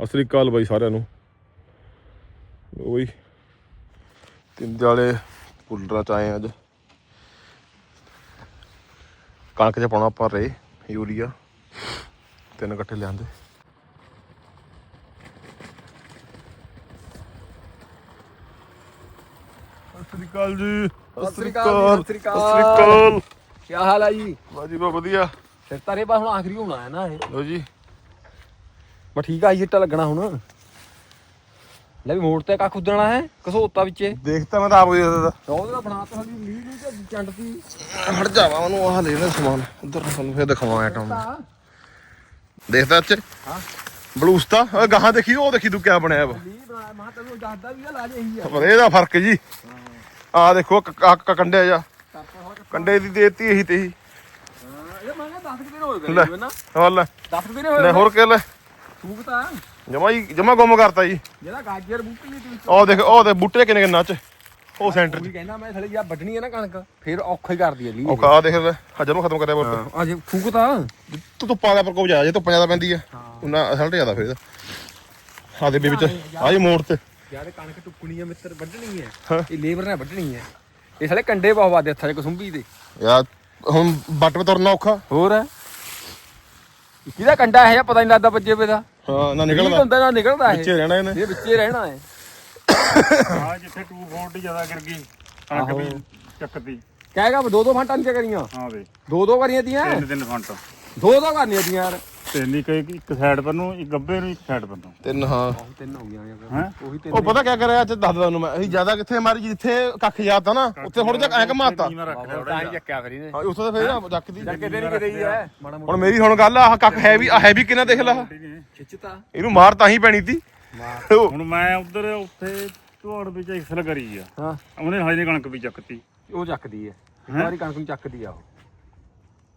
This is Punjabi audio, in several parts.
ਸਤਿ ਸ੍ਰੀ ਅਕਾਲ ਬਾਈ ਸਾਰਿਆਂ ਨੂੰ। ਓਏ ਤਿੰਨ ਵਾਲੇ ਪੁੱਲਰਾ ਚ ਆਏ ਅੱਜ। ਕਣਕ ਚ ਪਾਉਣਾ ਆਪਾਂ ਰੇ ਯੂਰੀਆ ਤਿੰਨ ਇਕੱਠੇ ਲਿਆਂਦੇ। ਸਤਿ ਸ੍ਰੀ ਅਕਾਲ ਜੀ। ਸਤਿ ਸ੍ਰੀ ਅਕਾਲ ਸਤਿ ਸ੍ਰੀ ਅਕਾਲ। ਕੀ ਹਾਲ ਆ ਜੀ? ਬਾਜੀ ਬਾ ਵਧੀਆ। ਫਿਰ ਤਾਰੇ ਪਾ ਹੁਣ ਆਖਰੀ ਹੋਣਾ ਹੈ ਨਾ ਇਹ। ਲੋ ਜੀ। ਬਸ ਠੀਕ ਆ ਜਿੱਟਾ ਲੱਗਣਾ ਹੁਣ। ਲੈ ਵੀ ਮੋੜ ਤੇ ਕੱਖ ਉਦਣਾ ਹੈ ਕਸੋਤਾ ਵਿੱਚੇ। ਦੇਖਤਾ ਮੈਂ ਤਾਂ ਆਪ ਹੀ ਦੱਸਦਾ ਉਹਦੇ ਦਾ ਬਣਾ ਤਾ ਸਾਡੀ ਲੀਡ ਨੂੰ ਤੇ ਚੰਡਤੀ ਹਟ ਜਾਵਾ ਉਹਨੂੰ ਆਹ ਲੈ ਲੈਣਾ ਸਮਾਨ। ਉਧਰ ਤੁਹਾਨੂੰ ਫੇਰ ਦਿਖਾਵਾਂ ਆਈਟਮ ਦੇਖਦਾ ਅੱਛੇ ਹਾਂ। ਬਲੂਸ ਤਾਂ ਓਏ ਗਾਹਾਂ ਦੇਖੀ ਉਹ ਦੇਖੀ ਤੂੰ ਕਿਆ ਬਣਿਆ ਵਾ। ਲੀਡ ਬਣਾ ਮੈਂ ਤੈਨੂੰ ਦੱਸਦਾ ਵੀ ਆ ਲਾ ਜੇ ਇਹੀ ਆ। ਪਰ ਇਹਦਾ ਫ਼ਰਕ ਜੀ। ਆਹ ਦੇਖੋ ਕ- ਕ- ਕ- ਕੰਡੇ ਜਾ ਕਰਤਾ ਕੰਡੇ ਦੀ ਦੇਤੀ ਇਹੀ ਤੇ ਹੀ ਹਾਂ ਇਹ ਮੰਗਾ 10 ਦਿਨ ਹੋਏ ਲੈ। ਗਏ ਨਾ। ਹੋਰ ਲੈ। 10 ਦਿਨ ਲੈ ਹੋਏ ਹੋਰ ਕੇ ਲੈ। ਤਾਂ ਜਮਾ ਹੀ ਜਮਾ ਗੁੰਮ ਕਰਤਾ ਜੀ। ਜਿਹੜਾ ਗਾਜਰ ਬੂਟੀ ਦੀ ਤੂੰ ਉਹ ਦੇਖ ਉਹ ਦੇ ਬੂਟੇ ਕਿੰਨੇ ਕਿੰਨਾ ਚ। ਉਹ ਸੈਂਟਰ ਉਹੀ ਕਹਿੰਦਾ ਮੈਂ ਥਲੇ ਜਾ ਵੱਢਣੀ ਹੈ ਨਾ ਕਣਕ ਫਿਰ ਔਖਾ ਹੀ ਕਰਦੀ ਹੈ ਲੀ ਉਹ ਕਾ ਦੇਖ ਲੈ ਆ ਜਮਾ ਖਤਮ ਕਰਿਆ ਬੋਲ ਆ ਜੇ ਫੂਕ ਤਾਂ। ਤੂੰ ਧੁੱਪਾਂ ਦਾ ਪ੍ਰਕੋਪ ਜਾ ਜੇ ਧੁੱਪ ਜ਼ਿਆਦਾ ਪੈਂਦੀ ਆ ਉਹਨਾਂ ਅਸਲਟ ਜ਼ਿਆਦਾ ਫਿਰ। ਆ ਦੇ ਵਿੱਚ ਆ ਜੀ ਮੋੜ ਤੇ। ਯਾਰ ਕਣਕ ਟੁੱਕਣੀ ਹੈ ਮਿੱਤਰ ਵੱਢਣੀ ਹਾਂ। ਹੈ। ਇਹ ਲੇਬਰ ਨੇ ਵੱਢਣੀ ਹੈ ਇਹ ਸਾਲੇ ਕੰਡੇ ਬਹੁਤ ਵਾਦੇ ਹੱਥਾਂ 'ਚ ਕਸੁੰਬੀ ਦੇ। ਯਾਰ ਹੁਣ ਬੱਟ ਤੇ ਤੁਰਨਾ ਔਖਾ। ਹੋਰ? ਕਿਹਦਾ ਕੰਡਾ ਹੈ ਪਤਾ ਨਹੀਂ ਲੱਗਦਾ ਵੱਜੇ ਪੇ ਦਾ? ਹਾਂ ਨਾ ਨਿਕਲਦਾ ਨਿਕਲਦਾ। ਹੁੰਦਾ ਨਾ ਨਿਕਲਦਾ ਵਿੱਚੇ ਇਹ ਰਹਿਣਾ ਇਹਨੇ। ਇਹ ਵਿੱਚੇ ਰਹਿਣਾ ਹੈ ਆ ਜਿੱਥੇ 240 ਜ਼ਿਆਦਾ ਗਿਰ ਗਈ ਕਣਕ ਵੀ ਚੱਕਦੀ। ਕਹੇਗਾ ਦੋ ਦੋ ਫੰਟਾਂ ਚ ਕਰੀਆਂ ਹਾਂ ਵੇ। ਦੋ ਦੋ ਕਰੀਆਂ ਦੀਆਂ ਤਿੰਨ ਤਿੰਨ ਫੰਟ। ਦੋ ਦੋ ਕਰਨੀਆਂ ਦੀਆਂ ਯਾਰ। ਤਿੰਨ ਇੱਕ ਇੱਕ ਸਾਈਡ ਪਰ ਨੂੰ ਇੱਕ ਗੱਬੇ ਨੂੰ ਇੱਕ ਸਾਈਡ ਪਰ ਨੂੰ। ਤਿੰਨ ਹਾਂ। ਤਿੰਨ ਹੋ ਗਈਆਂ ਯਾਰ ਹੈਂ? ਉਹੀ ਤਿੰਨ ਉਹ ਪਤਾ ਕਿਆ ਕਰਿਆ ਅੱਜ? ਦੱਸਦਾ ਤੁਹਾਨੂੰ ਮੈਂ। ਅਸੀਂ ਜ਼ਿਆਦਾ ਕਿੱਥੇ ਮਾਰੀ ਜਿੱਥੇ ਕੱਖ ਜਾਤਾ ਨਾ ਉੱਥੇ ਥੋੜਾ ਜਿਹਾ ਐ ਘਮਾਤਾ ਨੀਵਾਂ ਰੱਖ ਲਿਆ ਤਾਂ ਹੀ ਚੱਕਿਆ ਫਿਰ ਇਹਨੇ। ਹਾਂ ਉੱਥੇ ਤਾਂ ਫੇਰ ਜੱਕਦੀ ਕਿਤੇ ਨਹੀਂ ਕਿਤੇ ਹੀ ਹੈ? ਮਾੜਾ ਹੁਣ ਮੇਰੀ ਹੁਣ ਗੱਲ ਆ ਆਹ ਕੱਖ ਹੈ। ਵੀ ਹੈ ਵੀ ਕਿੰਨਾ ਦੇਖ ਲਾ। ਖਿੱਚਤਾ? ਇਹਨੂੰ ਮਾਰ ਤਾਂ ਹੀ ਪੈਣੀ ਤੀ। ਉਹ ਹੁਣ ਮੈਂ ਉਧਰ ਉੱਥੇ ਝੋੜ ਵਿੱਚ ਐਕਸਲ ਕਰੀ ਆ। ਹਾਂ। ਉਹਨੇ ਹਜੇ ਕਣਕ ਵੀ ਚੱਕਤੀ। ਉਹ ਚੱਕਦੀ ਹੈ। ਸਾਰੀ ਕਣਕ ਨੂੰ ਚੱਕਦੀ ਆ ਉਹ।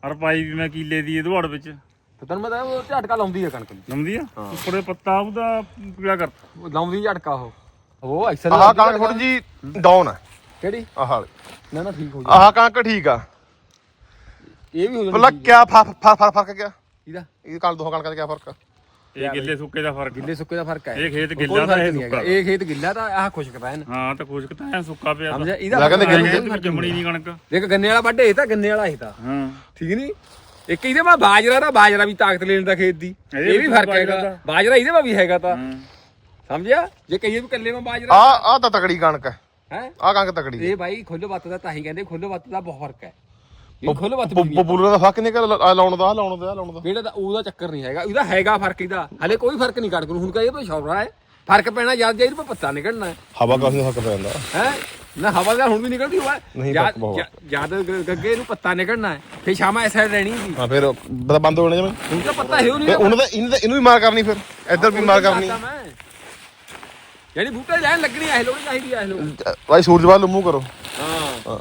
ਹਰ ਪਾਈ ਵੀ ਮੈਂ ਕੀਲੇ ਦੀ ਇਹ ਝੋੜ ਵਿੱਚ। ਤੇ ਤੈਨੂੰ ਮੈਂ ਤਾਂ ਉਹ ਝਟਕਾ ਲਾਉਂਦੀ ਆ ਕਣਕ ਨੂੰ ਲੰਮਦੀ ਆ? ਉੱਪਰੇ ਪੱਤਾ ਉਹਦਾ ਪੀਲਾ ਕਰਤਾ ਉਹ ਲਾਉਂਦੀ ਝਟਕਾ ਉਹ। ਉਹ ਐਕਸਲ ਆਹ ਕਣਕ ਥੋੜੀ ਜੀ ਡਾਊਨ ਹੈ ਕਿਹੜੀ? ਆਹ ਵਾਲੀ। ਨਾ ਨਾ ਠੀਕ ਹੋ ਜਾ ਆਹ ਕਣਕ ਠੀਕ ਆ। ਇਹ ਵੀ ਹੋ ਪਹਿਲਾਂ ਜਾਣੀ ਕਿਆ ਫ਼ਰਕ ਫ਼ਰਕ ਫ਼ਰਕ ਕਿਆ ਇਹਦਾ ਇਹ ਕਣਕ ਦੋ ਕਣਕਾਂ ਦਾ ਕਿਆ ਫ਼ਰਕ ਆ? ਇਹ ਗਿੱਲੇ ਸੁੱਕੇ ਦਾ ਫ਼ਰਕ ਗਿੱਲੇ ਸੁੱਕੇ ਦਾ ਫ਼ਰਕ ਹੈ ਇਹ। ਖੇਤ ਕੋਈ ਗਿੱਲਾ ਤਾਂ ਫ਼ਰਕ ਇਹ ਨਹੀਂ ਹੈਗਾ। ਸੁੱਕਾ ਇਹ ਖੇਤ ਗਿੱਲਾ ਤਾਂ ਆਹ ਖੁਸ਼ਕ ਪੈ ਨਾ ਹਾਂ ਤਾਂ ਖੁਸ਼ਕ ਤਾਂ ਐ ਸੁੱਕਾ ਪਿਆ ਤਾਂ। ਸਮਝਿਆ? ਇਹਦਾ ਮੈਂ ਕਹਿੰਦਾ ਫ਼ਰਕ ਗਿੱਲੇ- ਹੈ, ਜੰਮਣੀ ਨਹੀਂ ਕਣਕ। ਦੇਖ ਗੰਨੇ ਵਾਲਾ ਵੱਡੇ ਇਹ ਤਾਂ ਗੰਨੇ ਵਾਲਾ ਇਹ ਤਾਂ। ਹਾਂ। ਠੀਕ ਨਹੀਂ ਇੱਕ ਇਹਦੇ ਮਾ ਬਾਜਰਾ ਦਾ ਬਾਜਰਾ ਵੀ ਤਾਕਤ ਲੈਣ ਦਾ ਖੇਤ ਦੀ। ਇਹ ਵੀ ਫ਼ਰਕ ਹੈਗਾ। ਬਾਜਰਾ ਇਹਦੇ ਮਾ ਵੀ ਹੈਗਾ ਤਾਂ। ਸਮਝਿਆ? ਜੇ ਕਹੀਏ ਵੀ ਕੱਲੇ ਮਾ ਬਾਜਰਾ ਆ ਆ ਤਾਂ ਤਕੜੀ ਕਣਕ ਹੈ। ਹੈ? ਆ ਕਣਕ ਤਕੜੀ ਇਹ ਬਾਈ ਖੁੱਲੋ ਬੱਤ ਦਾ ਤਾਂ ਹੀ ਕਹਿੰਦੇ ਖੁੱਲੋ ਬੱਤ ਦਾ ਬਹੁਤ ਫ਼ਰਕ ਹੈ। ਇਹ ਖੁੱਲੋ ਬੱਤ ਵੀ ਪਪੂਲਰ ਦਾ ਫ਼ਰਕ ਨਿਕਲ ਲਾਉਣ ਦਾ ਲਾਉਣ ਦਾ ਲਾਉਣ ਦਾ। ਜਿਹੜਾ ਦਾ ਉਹਦਾ ਚੱਕਰ ਨਹੀਂ ਹੈਗਾ। ਇਹਦਾ ਹੈਗਾ ਫ਼ਰਕ ਇਹਦਾ। ਹਲੇ ਕੋਈ ਫ਼ਰਕ ਨਹੀਂ ਕਣਕ ਨੂੰ। ਹੁਣ ਕਹੇ ਭਈ ਸ਼ੌਰਾ ਹੈ। ਫ਼ਰਕ ਪੈਣਾ ਜਦ ਜੇ ਇਹਦੇ ਪੇ ਪੱਤਾ ਨਿਕਲਣਾ ਹੈ। ਹਵਾ ਕਾਫੀ ਫ਼ਰਕ ਪੈ ਜਾਂਦਾ। ਹੈ? ਨਾ ਹਵਾ ਦਾ ਹੁਣ ਵੀ ਨਿਕਲਦੀ ਹੋਆ ਨਹੀਂ, ਫ਼ਰਕ ਬਹੁਤ। ਜਦ ਗੱਗੇ ਨੂੰ ਪੱਤਾ ਨਿਕਲਣਾ ਹੈ। ਫੇ ਸ਼ਾਮਾ ਇਸ ਸਾਈਡ ਰਹਿਣੀ ਸੀ। ਹਾਂ ਫਿਰ ਪਤਾ ਬੰਦ ਹੋਣੇ ਜਿਵੇਂ। ਹੁਣ ਤਾਂ ਪੱਤਾ ਹੈ ਨਹੀਂ ਉਹਨਾਂ ਦਾ ਇਹਨਾਂ ਵੀ ਮਾਰ ਕਰਨੀ ਫਿਰ। ਇੱਧਰ ਵੀ ਮਾਰ ਕਰਨੀ। ਯਾਨੀ ਬੂਟੇ ਲੈਣ ਲੱਗਣੀ ਐ ਲੋੜੀ ਚਾਹੀਦੀ ਐ ਲੋ ਭਾਈ ਸੂਰਜ ਵੱਲ ਮੂੰਹ ਕਰੋ। ਹਾਂ।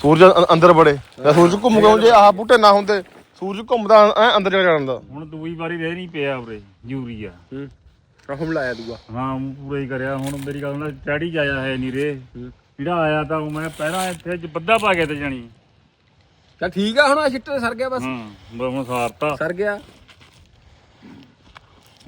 ਸੂਰਜ ਅੰਦਰ ਬੜੇ ਜੇ ਸੂਰਜ ਘੁੰਮੂਗਾ ਜੇ ਆਹ ਬੂਟੇ ਨਾ ਹੁੰਦੇ ਸੂਰਜ ਘੁੰਮਦਾ ਐ ਅੰਦਰ ਜਾ ਜਾਂਦਾ। ਹੁਣ ਦੂਈ ਵਾਰੀ ਰਹਿ ਨਹੀਂ ਪਿਆ ਉਰੇ ਯੂਰੀਆ। ਹੂੰ ਰਹੁਮ ਲਾਇਆ ਦੂਆ। ਹਾਂ ਪੂਰਾ ਹੀ ਕਰਿਆ। ਹੁਣ ਮੇਰੀ ਗੱਲ ਨਾਲ ਚੜੀ ਜਾਇਆ ਹੈ ਨਹੀਂ ਰੇ। ਜਿਹੜਾ ਆਇਆ ਤਾਂ ਉਹ ਮੈਂ ਪਹਿਲਾਂ ਇੱਥੇ ਜ- ਬੱਦਾ ਪਾ ਗਿਆ ਤੇ ਜਾਣੀ ਚਲ ਠੀਕ ਆ ਹੁਣ ਆ ਛਿੱਟੇ ਸਰ ਗਿਆ ਬਸ। ਹਾਂ ਬਸ ਹੁਣ ਸਾਰਤਾ। ਸਰ ਗਿਆ।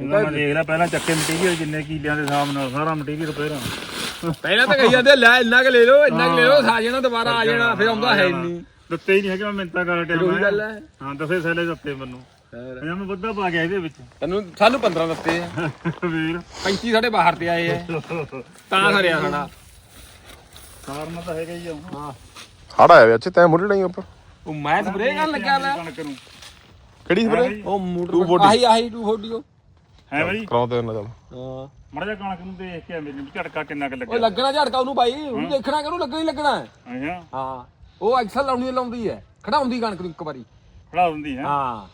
ਇਹਨਾਂ ਮੈਂ ਦੇਖ ਲਿਆ ਪਹਿਲਾਂ ਚੱਕੇ ਮਟੀਰੀਅਲ ਜਿੰਨੇ ਕੀਲਿਆਂ ਦੇ ਸਾਹਮਣੇ ਸਾਰਾ ਮਟੀਰੀਅਲ ਪਹਿਲਾਂ ਪਹਿਲਾਂ ਤਾਂ ਕਹੀ ਜਾਂਦੇ ਲੈ ਇੰਨਾ ਕੁ ਲੈ ਲਓ ਇੰਨਾ ਕੁ ਲੈ ਲਓ ਸਾ ਜਾਣਾ ਦੁਬਾਰਾ ਆ ਜਾਣਾ ਫਿਰ ਆਉਂਦਾ ਹੈ ਨਹੀਂ ਦਿੱਤੇ ਹੀ ਨਹੀਂ ਹੈਗੇ ਮੈਂ ਮਿੰਤਾ ਕਰ ਟਿਲ ਉਹੀ ਗੱਲ ਹੈ। ਹਾਂ ਦਸੇ ਸੈਲੇ ਦਿੱਤੇ ਮੈਨੂੰ। ਇਹਨਾਂ ਮੈਂ ਬੱਦਾ ਪਾ ਗਿਆ ਇਹਦੇ ਵਿੱਚ। ਤੈਨੂੰ ਸਾਨੂੰ 15 ਦਿੱਤੇ ਆ। ਵੀਰ। 35 ਸਾਡੇ ਬਾਹਰ ਤੇ ਆਏ ਆ। ਤਾਂ ਹਰਿਆ ਸਾਡਾ। ਸਾਰਨਾ ਤਾਂ ਹੈਗਾ ਹੀ ਆ ਹਾਂ। ਹੜ ਆਇਆ ਵੇ ਅੱਛੇ ਤੈਂ ਮੁੱਢ ਲਈ ਉੱਪਰ ਉਹ ਮੈਂ ਸਪਰੇ ਕਰਨ ਲੱਗਿਆ ਲੈ ਕਣਕ ਨੂੰ। ਕਿਹੜੀ ਸਪਰੇ ਉਹ ਮੋਟਰ ਆਹੀ ਆਹੀ 240 ਉਹ। ਹੈ ਬਾਈ? ਕਰਾਉਂਦੇ ਉਹਨਾਂ ਚੱਲ ਹਾਂ। ਮੜਾ ਜਾ ਕਣਕ ਨੂੰ ਦੇਖ ਕੇ ਮੇਰੇ ਝਟਕਾ ਕਿੰਨਾ ਕੁ ਉਹ ਲੱਗਿਆ। ਲੱਗਣਾ ਝੜਕਾ ਉਹਨੂੰ ਬਾਈ। ਉਹਨੂੰ ਦੇਖਣਾ ਕਿ ਉਹਨੂੰ ਲੱਗਣਾ ਹੀ ਲੱਗਣਾ। ਹੈ। ਅੱਛਾ। ਹਾਂ। ਉਹ ਐਕਸਲ ਲਾਉਣੀ ਲਾਉਂਦੀ ਹੈ। ਖੜਾਉਂਦੀ ਕਣਕ ਨੂੰ ਇੱਕ ਵਾਰੀ। ਖੜਾ ਹੁੰਦੀ ਹੈ। ਹਾਂ।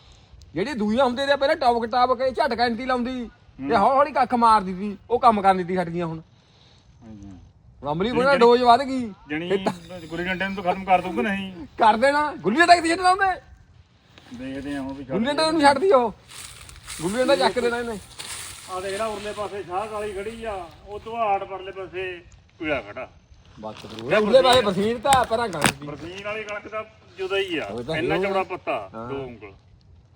ਜਿਹੜੀ ਦੂਈਆਂ ਹੁੰਦੇ ਤੇ ਪਹਿਲਾਂ ਟੌਪ ਟਾਪ ਕੇ ਝਟਕਾ ਇੰਤੀ ਲਾਉਂਦੀ ਤੇ ਹੌਲੀ ਹੌਲੀ ਕੱਖ ਮਾਰ ਦਿੱਤੀ ਉਹ ਕੰਮ ਕਰਨ ਦਿੱਤੀ ਹਟ ਗਈਆਂ ਹੁਣ। ਹੁਣ ਅਮਲੀ ਬਣਾ ਡੋਜ਼ ਵੱਧ ਗਈ। ਜਣੀ ਗੁਰੀ ਡੰਡੇ ਨੂੰ ਤਾਂ ਖਤਮ ਕਰ ਦੂੰਗਾ ਨਹੀਂ। ਕਰ ਦੇਣਾ। ਗੁੱਲੀ ਤੱਕ ਦੀ ਛੱਡ ਲਾਉਂਦੇ ਦੇਖਦੇ ਆ ਹੁਣ ਵੀ ਗੁੱਲੀ ਡੰਡੇ ਨੂੰ ਛੱਡਦੀ ਉਹ ਗੁੱਲੀ ਡੰਡਾ ਚੱਕ ਦੇਣਾ ਇਹਨੇ। ਆ ਦੇਖ ਲੈ ਉਰਲੇ ਪਾਸੇ ਸ਼ਾਹ ਕਾਲੀ ਖੜੀ ਆ ਉਹ ਤੋਂ ਆੜ ਪਰਲੇ ਪਾਸੇ ਪੀੜਾ ਖੜਾ। ਬਸ ਉਹਦੇ ਬਾਰੇ ਬਸੀਨ ਤਾਂ ਪਰਾਂ ਕਣਕ ਦੀ। ਬਰਸੀਨ ਵਾਲੀ ਕਣਕ ਦਾ ਜੁਦਾ ਹੀ ਆ ਇੰਨਾ। ਚੌੜਾ ਪੱਤਾ ਦੋ ਉਂਗਲ।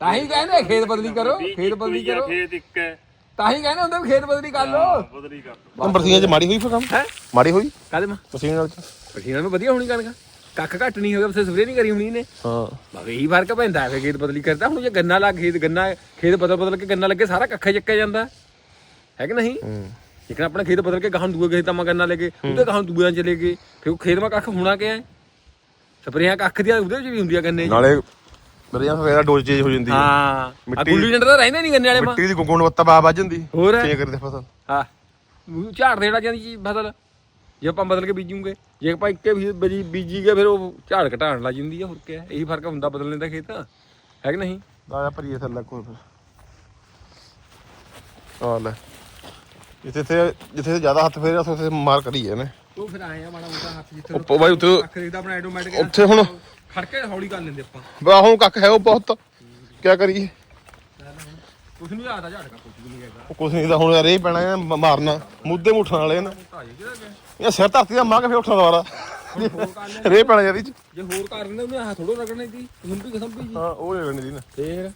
ਤਾਂ ਹੀ ਕਹਿੰਦੇ ਖੇਤ ਬਦਲੀ ਕਰੋ ਖੇਤ ਬਦਲੀ ਹੀ ਕਰੋ। ਖੇਤ ਇੱਕ ਹੈ। ਤਾਂ ਹੀ ਕਹਿੰਦੇ ਹੁੰਦੇ ਵੀ ਖੇਤ ਬਦਲੀ ਕਰ ਲੋ ਬਦਲੀ ਕਰ ਤਾਂ ਬਰਸੀਆਂ ਚ ਮਾੜੀ ਹੋਈ ਫਿਰ ਕੰਮ? ਹੈ? ਮਾੜੀ ਹੋਈ? ਕਾਦੇ ਮਾ ਬਰਸੀਆਂ ਨਾਲ ਚ। ਪਸੀਨਾ ਨੂੰ ਵਧੀਆ ਹੋਣੀ ਕਣਕ ਕੱਖ ਘੱਟ ਨਹੀਂ ਹੋਗਾ ਉਸੇ ਸਪਰੇ ਨਹੀਂ ਕਰੀ ਹੋਣੀ ਨੇ ਹਾਂ। ਬਸ ਇਹੀ ਫ਼ਰਕ ਪੈਂਦਾ ਹੈ ਫਿਰ ਖੇਤ ਬਦਲੀ ਕਰਦਾ ਹੁਣ ਜੇ ਗੰਨਾ ਲੱਗ ਖੇਤ ਗੰਨਾ ਖੇਤ ਬਦਲ ਬਦਲ ਕੇ ਗੰਨਾ ਲੱਗੇ ਸਾਰਾ ਕੱਖਾ ਚੱਕਿਆ ਜਾਂਦਾ। ਹੈ ਕਿ ਨਹੀਂ? ਹੂੰ। ਲੇਕਿਨ ਆਪਣਾ ਖੇਤ ਬਦਲ ਕੇ ਗਾਹਾਂ ਦੂਏ ਖੇਤਾਂ ਮਾ ਗੰਨਾ ਲੈ ਕੇ ਉਹਦੇ ਗਾਹਾਂ ਦੂਆਂ ਚਲੇ ਗਏ ਫਿਰ ਉਹ ਖੇਤ ਮਾ ਕੱਖ ਹੋਣਾ ਕਿਆ ਹੈ? ਸਪਰੇਆਂ ਕੱਖ ਦੀਆਂ ਉਹਦੇ ਵਿੱਚ ਵੀ ਹੁੰਦੀਆਂ ਗੰਨੇ 'ਚ ਨਾਲੇ ਬਰਸੀਆਂ ਫੇਰ ਡੋਜ਼ ਚੇਂਜ ਹੋ ਜਾਂਦੀ ਹੈ ਹਾਂ। ਆ ਮਿੱਟੀ- ਗੁੱਲੀ ਡੰਡਾ ਤਾਂ ਰਹਿੰਦਾ ਨਹੀਂ ਗੰਨੇ ਵਾਲੇ ਮਾ ਮਿੱਟੀ ਦੀ ਗੁੰਗੁਣ ਵੱਤਾ ਬਾ ਵੱਜ ਜਾਂਦੀ। ਹੋਰ ਚੇਂਜ ਕਰਦੇ ਫਸਲ। ਹਾਂ। ਉਹ ਝਾੜ ਦੇੜਾ ਜਾਂਦੀ ਚੀਜ਼ ਫਸਲ। ਜੇ ਆਪਾਂ ਬਦਲ ਕੇ ਬੀਜੂਗੇ। ਜੇ ਆਪਾਂ ਇੱਕੇ ਵੀ ਬੀਜੀ ਬੀਜੀ ਗਏ ਫਿਰ ਉਹ ਝਾੜ ਘਟਾਣ ਲੱਗ ਜਾਂਦੀ ਆ ਹੋਰ ਕੀ ਹੈ ਇਹੀ ਫ਼ਰਕ ਹੁੰਦਾ ਬਦਲਣੇ ਦਾ ਖੇਤ। ਹੈ ਕਿ ਨਹੀਂ? ਆਇਆ ਭਰੀਏ ਥੱਲੇ ਕੋਈ ਫਿਰ। ਆ ਲੈ। ਜਿੱਥੇ ਤੇ ਜਿੱਥੇ ਜ਼ਿਆਦਾ ਹੱਥ ਫੇਰਿਆ ਉੱਥੇ ਮਾਰ ਕਰੀ ਇਹਨੇ। ਉਹ ਫਿਰ ਆਏ ਆ ਮਾੜਾ ਮੋਟਾ ਹੱਥ ਜਿੱਥੇ ਉੱਪਰ ਬਾਈ ਉੱਥੇ ਖਰੀਦਾ ਆਪਣਾ ਆਟੋਮੈਟਿਕ ਉੱਥੇ ਹੁਣ ਖੜਕੇ ਹੌਲੀ ਕਰ ਲੈਂਦੇ ਆਪਾਂ। ਬਾ ਹੁਣ ਕੱਖ ਹੈ ਉਹ ਬਹੁਤ। ਕੀ ਕਰੀਏ? ਕੁਛ ਨਹੀਂ ਆਦਾ ਝਾੜ ਕਾ ਕੁਛ ਵੀ ਨਹੀਂ ਹੈਗਾ। ਉਹ ਕੁਛ ਨਹੀਂ ਤਾਂ ਹੁਣ ਯਾਰ ਇਹ ਪੈਣਾ ਹੈ ਮ- ਮਾਰਨਾ। ਮੁੱਦੇ ਮੁੱਠਣ ਵਾਲੇ ਨੇ। ਢਾਈ ਕਿਹਦਾ ਗਿਆ ਇਹ ਸਿਰ ਧਰਤੀ ਦਾ ਮਾਂ ਕੇ ਫੇਰ ਉੱਠਣਾ ਦੁਬਾਰਾ। ਲੈ ਰੇ ਪੈਣਾ ਯਾਰ ਇਹ ਚ। ਜੇ ਹੋਰ ਕਰ ਲੈਂਦੇ ਉਹਨੇ ਹੱਥ ਥੋੜੋ ਰਗੜਨੀ ਸੀ ਸੰਭੀ ਕਿ ਸੰਭੀ ਜੀ। ਹਾਂ ਉਹ ਨਹੀਂ ਲੈਣੀ ਦੀ ਨਾ। ਫੇਰ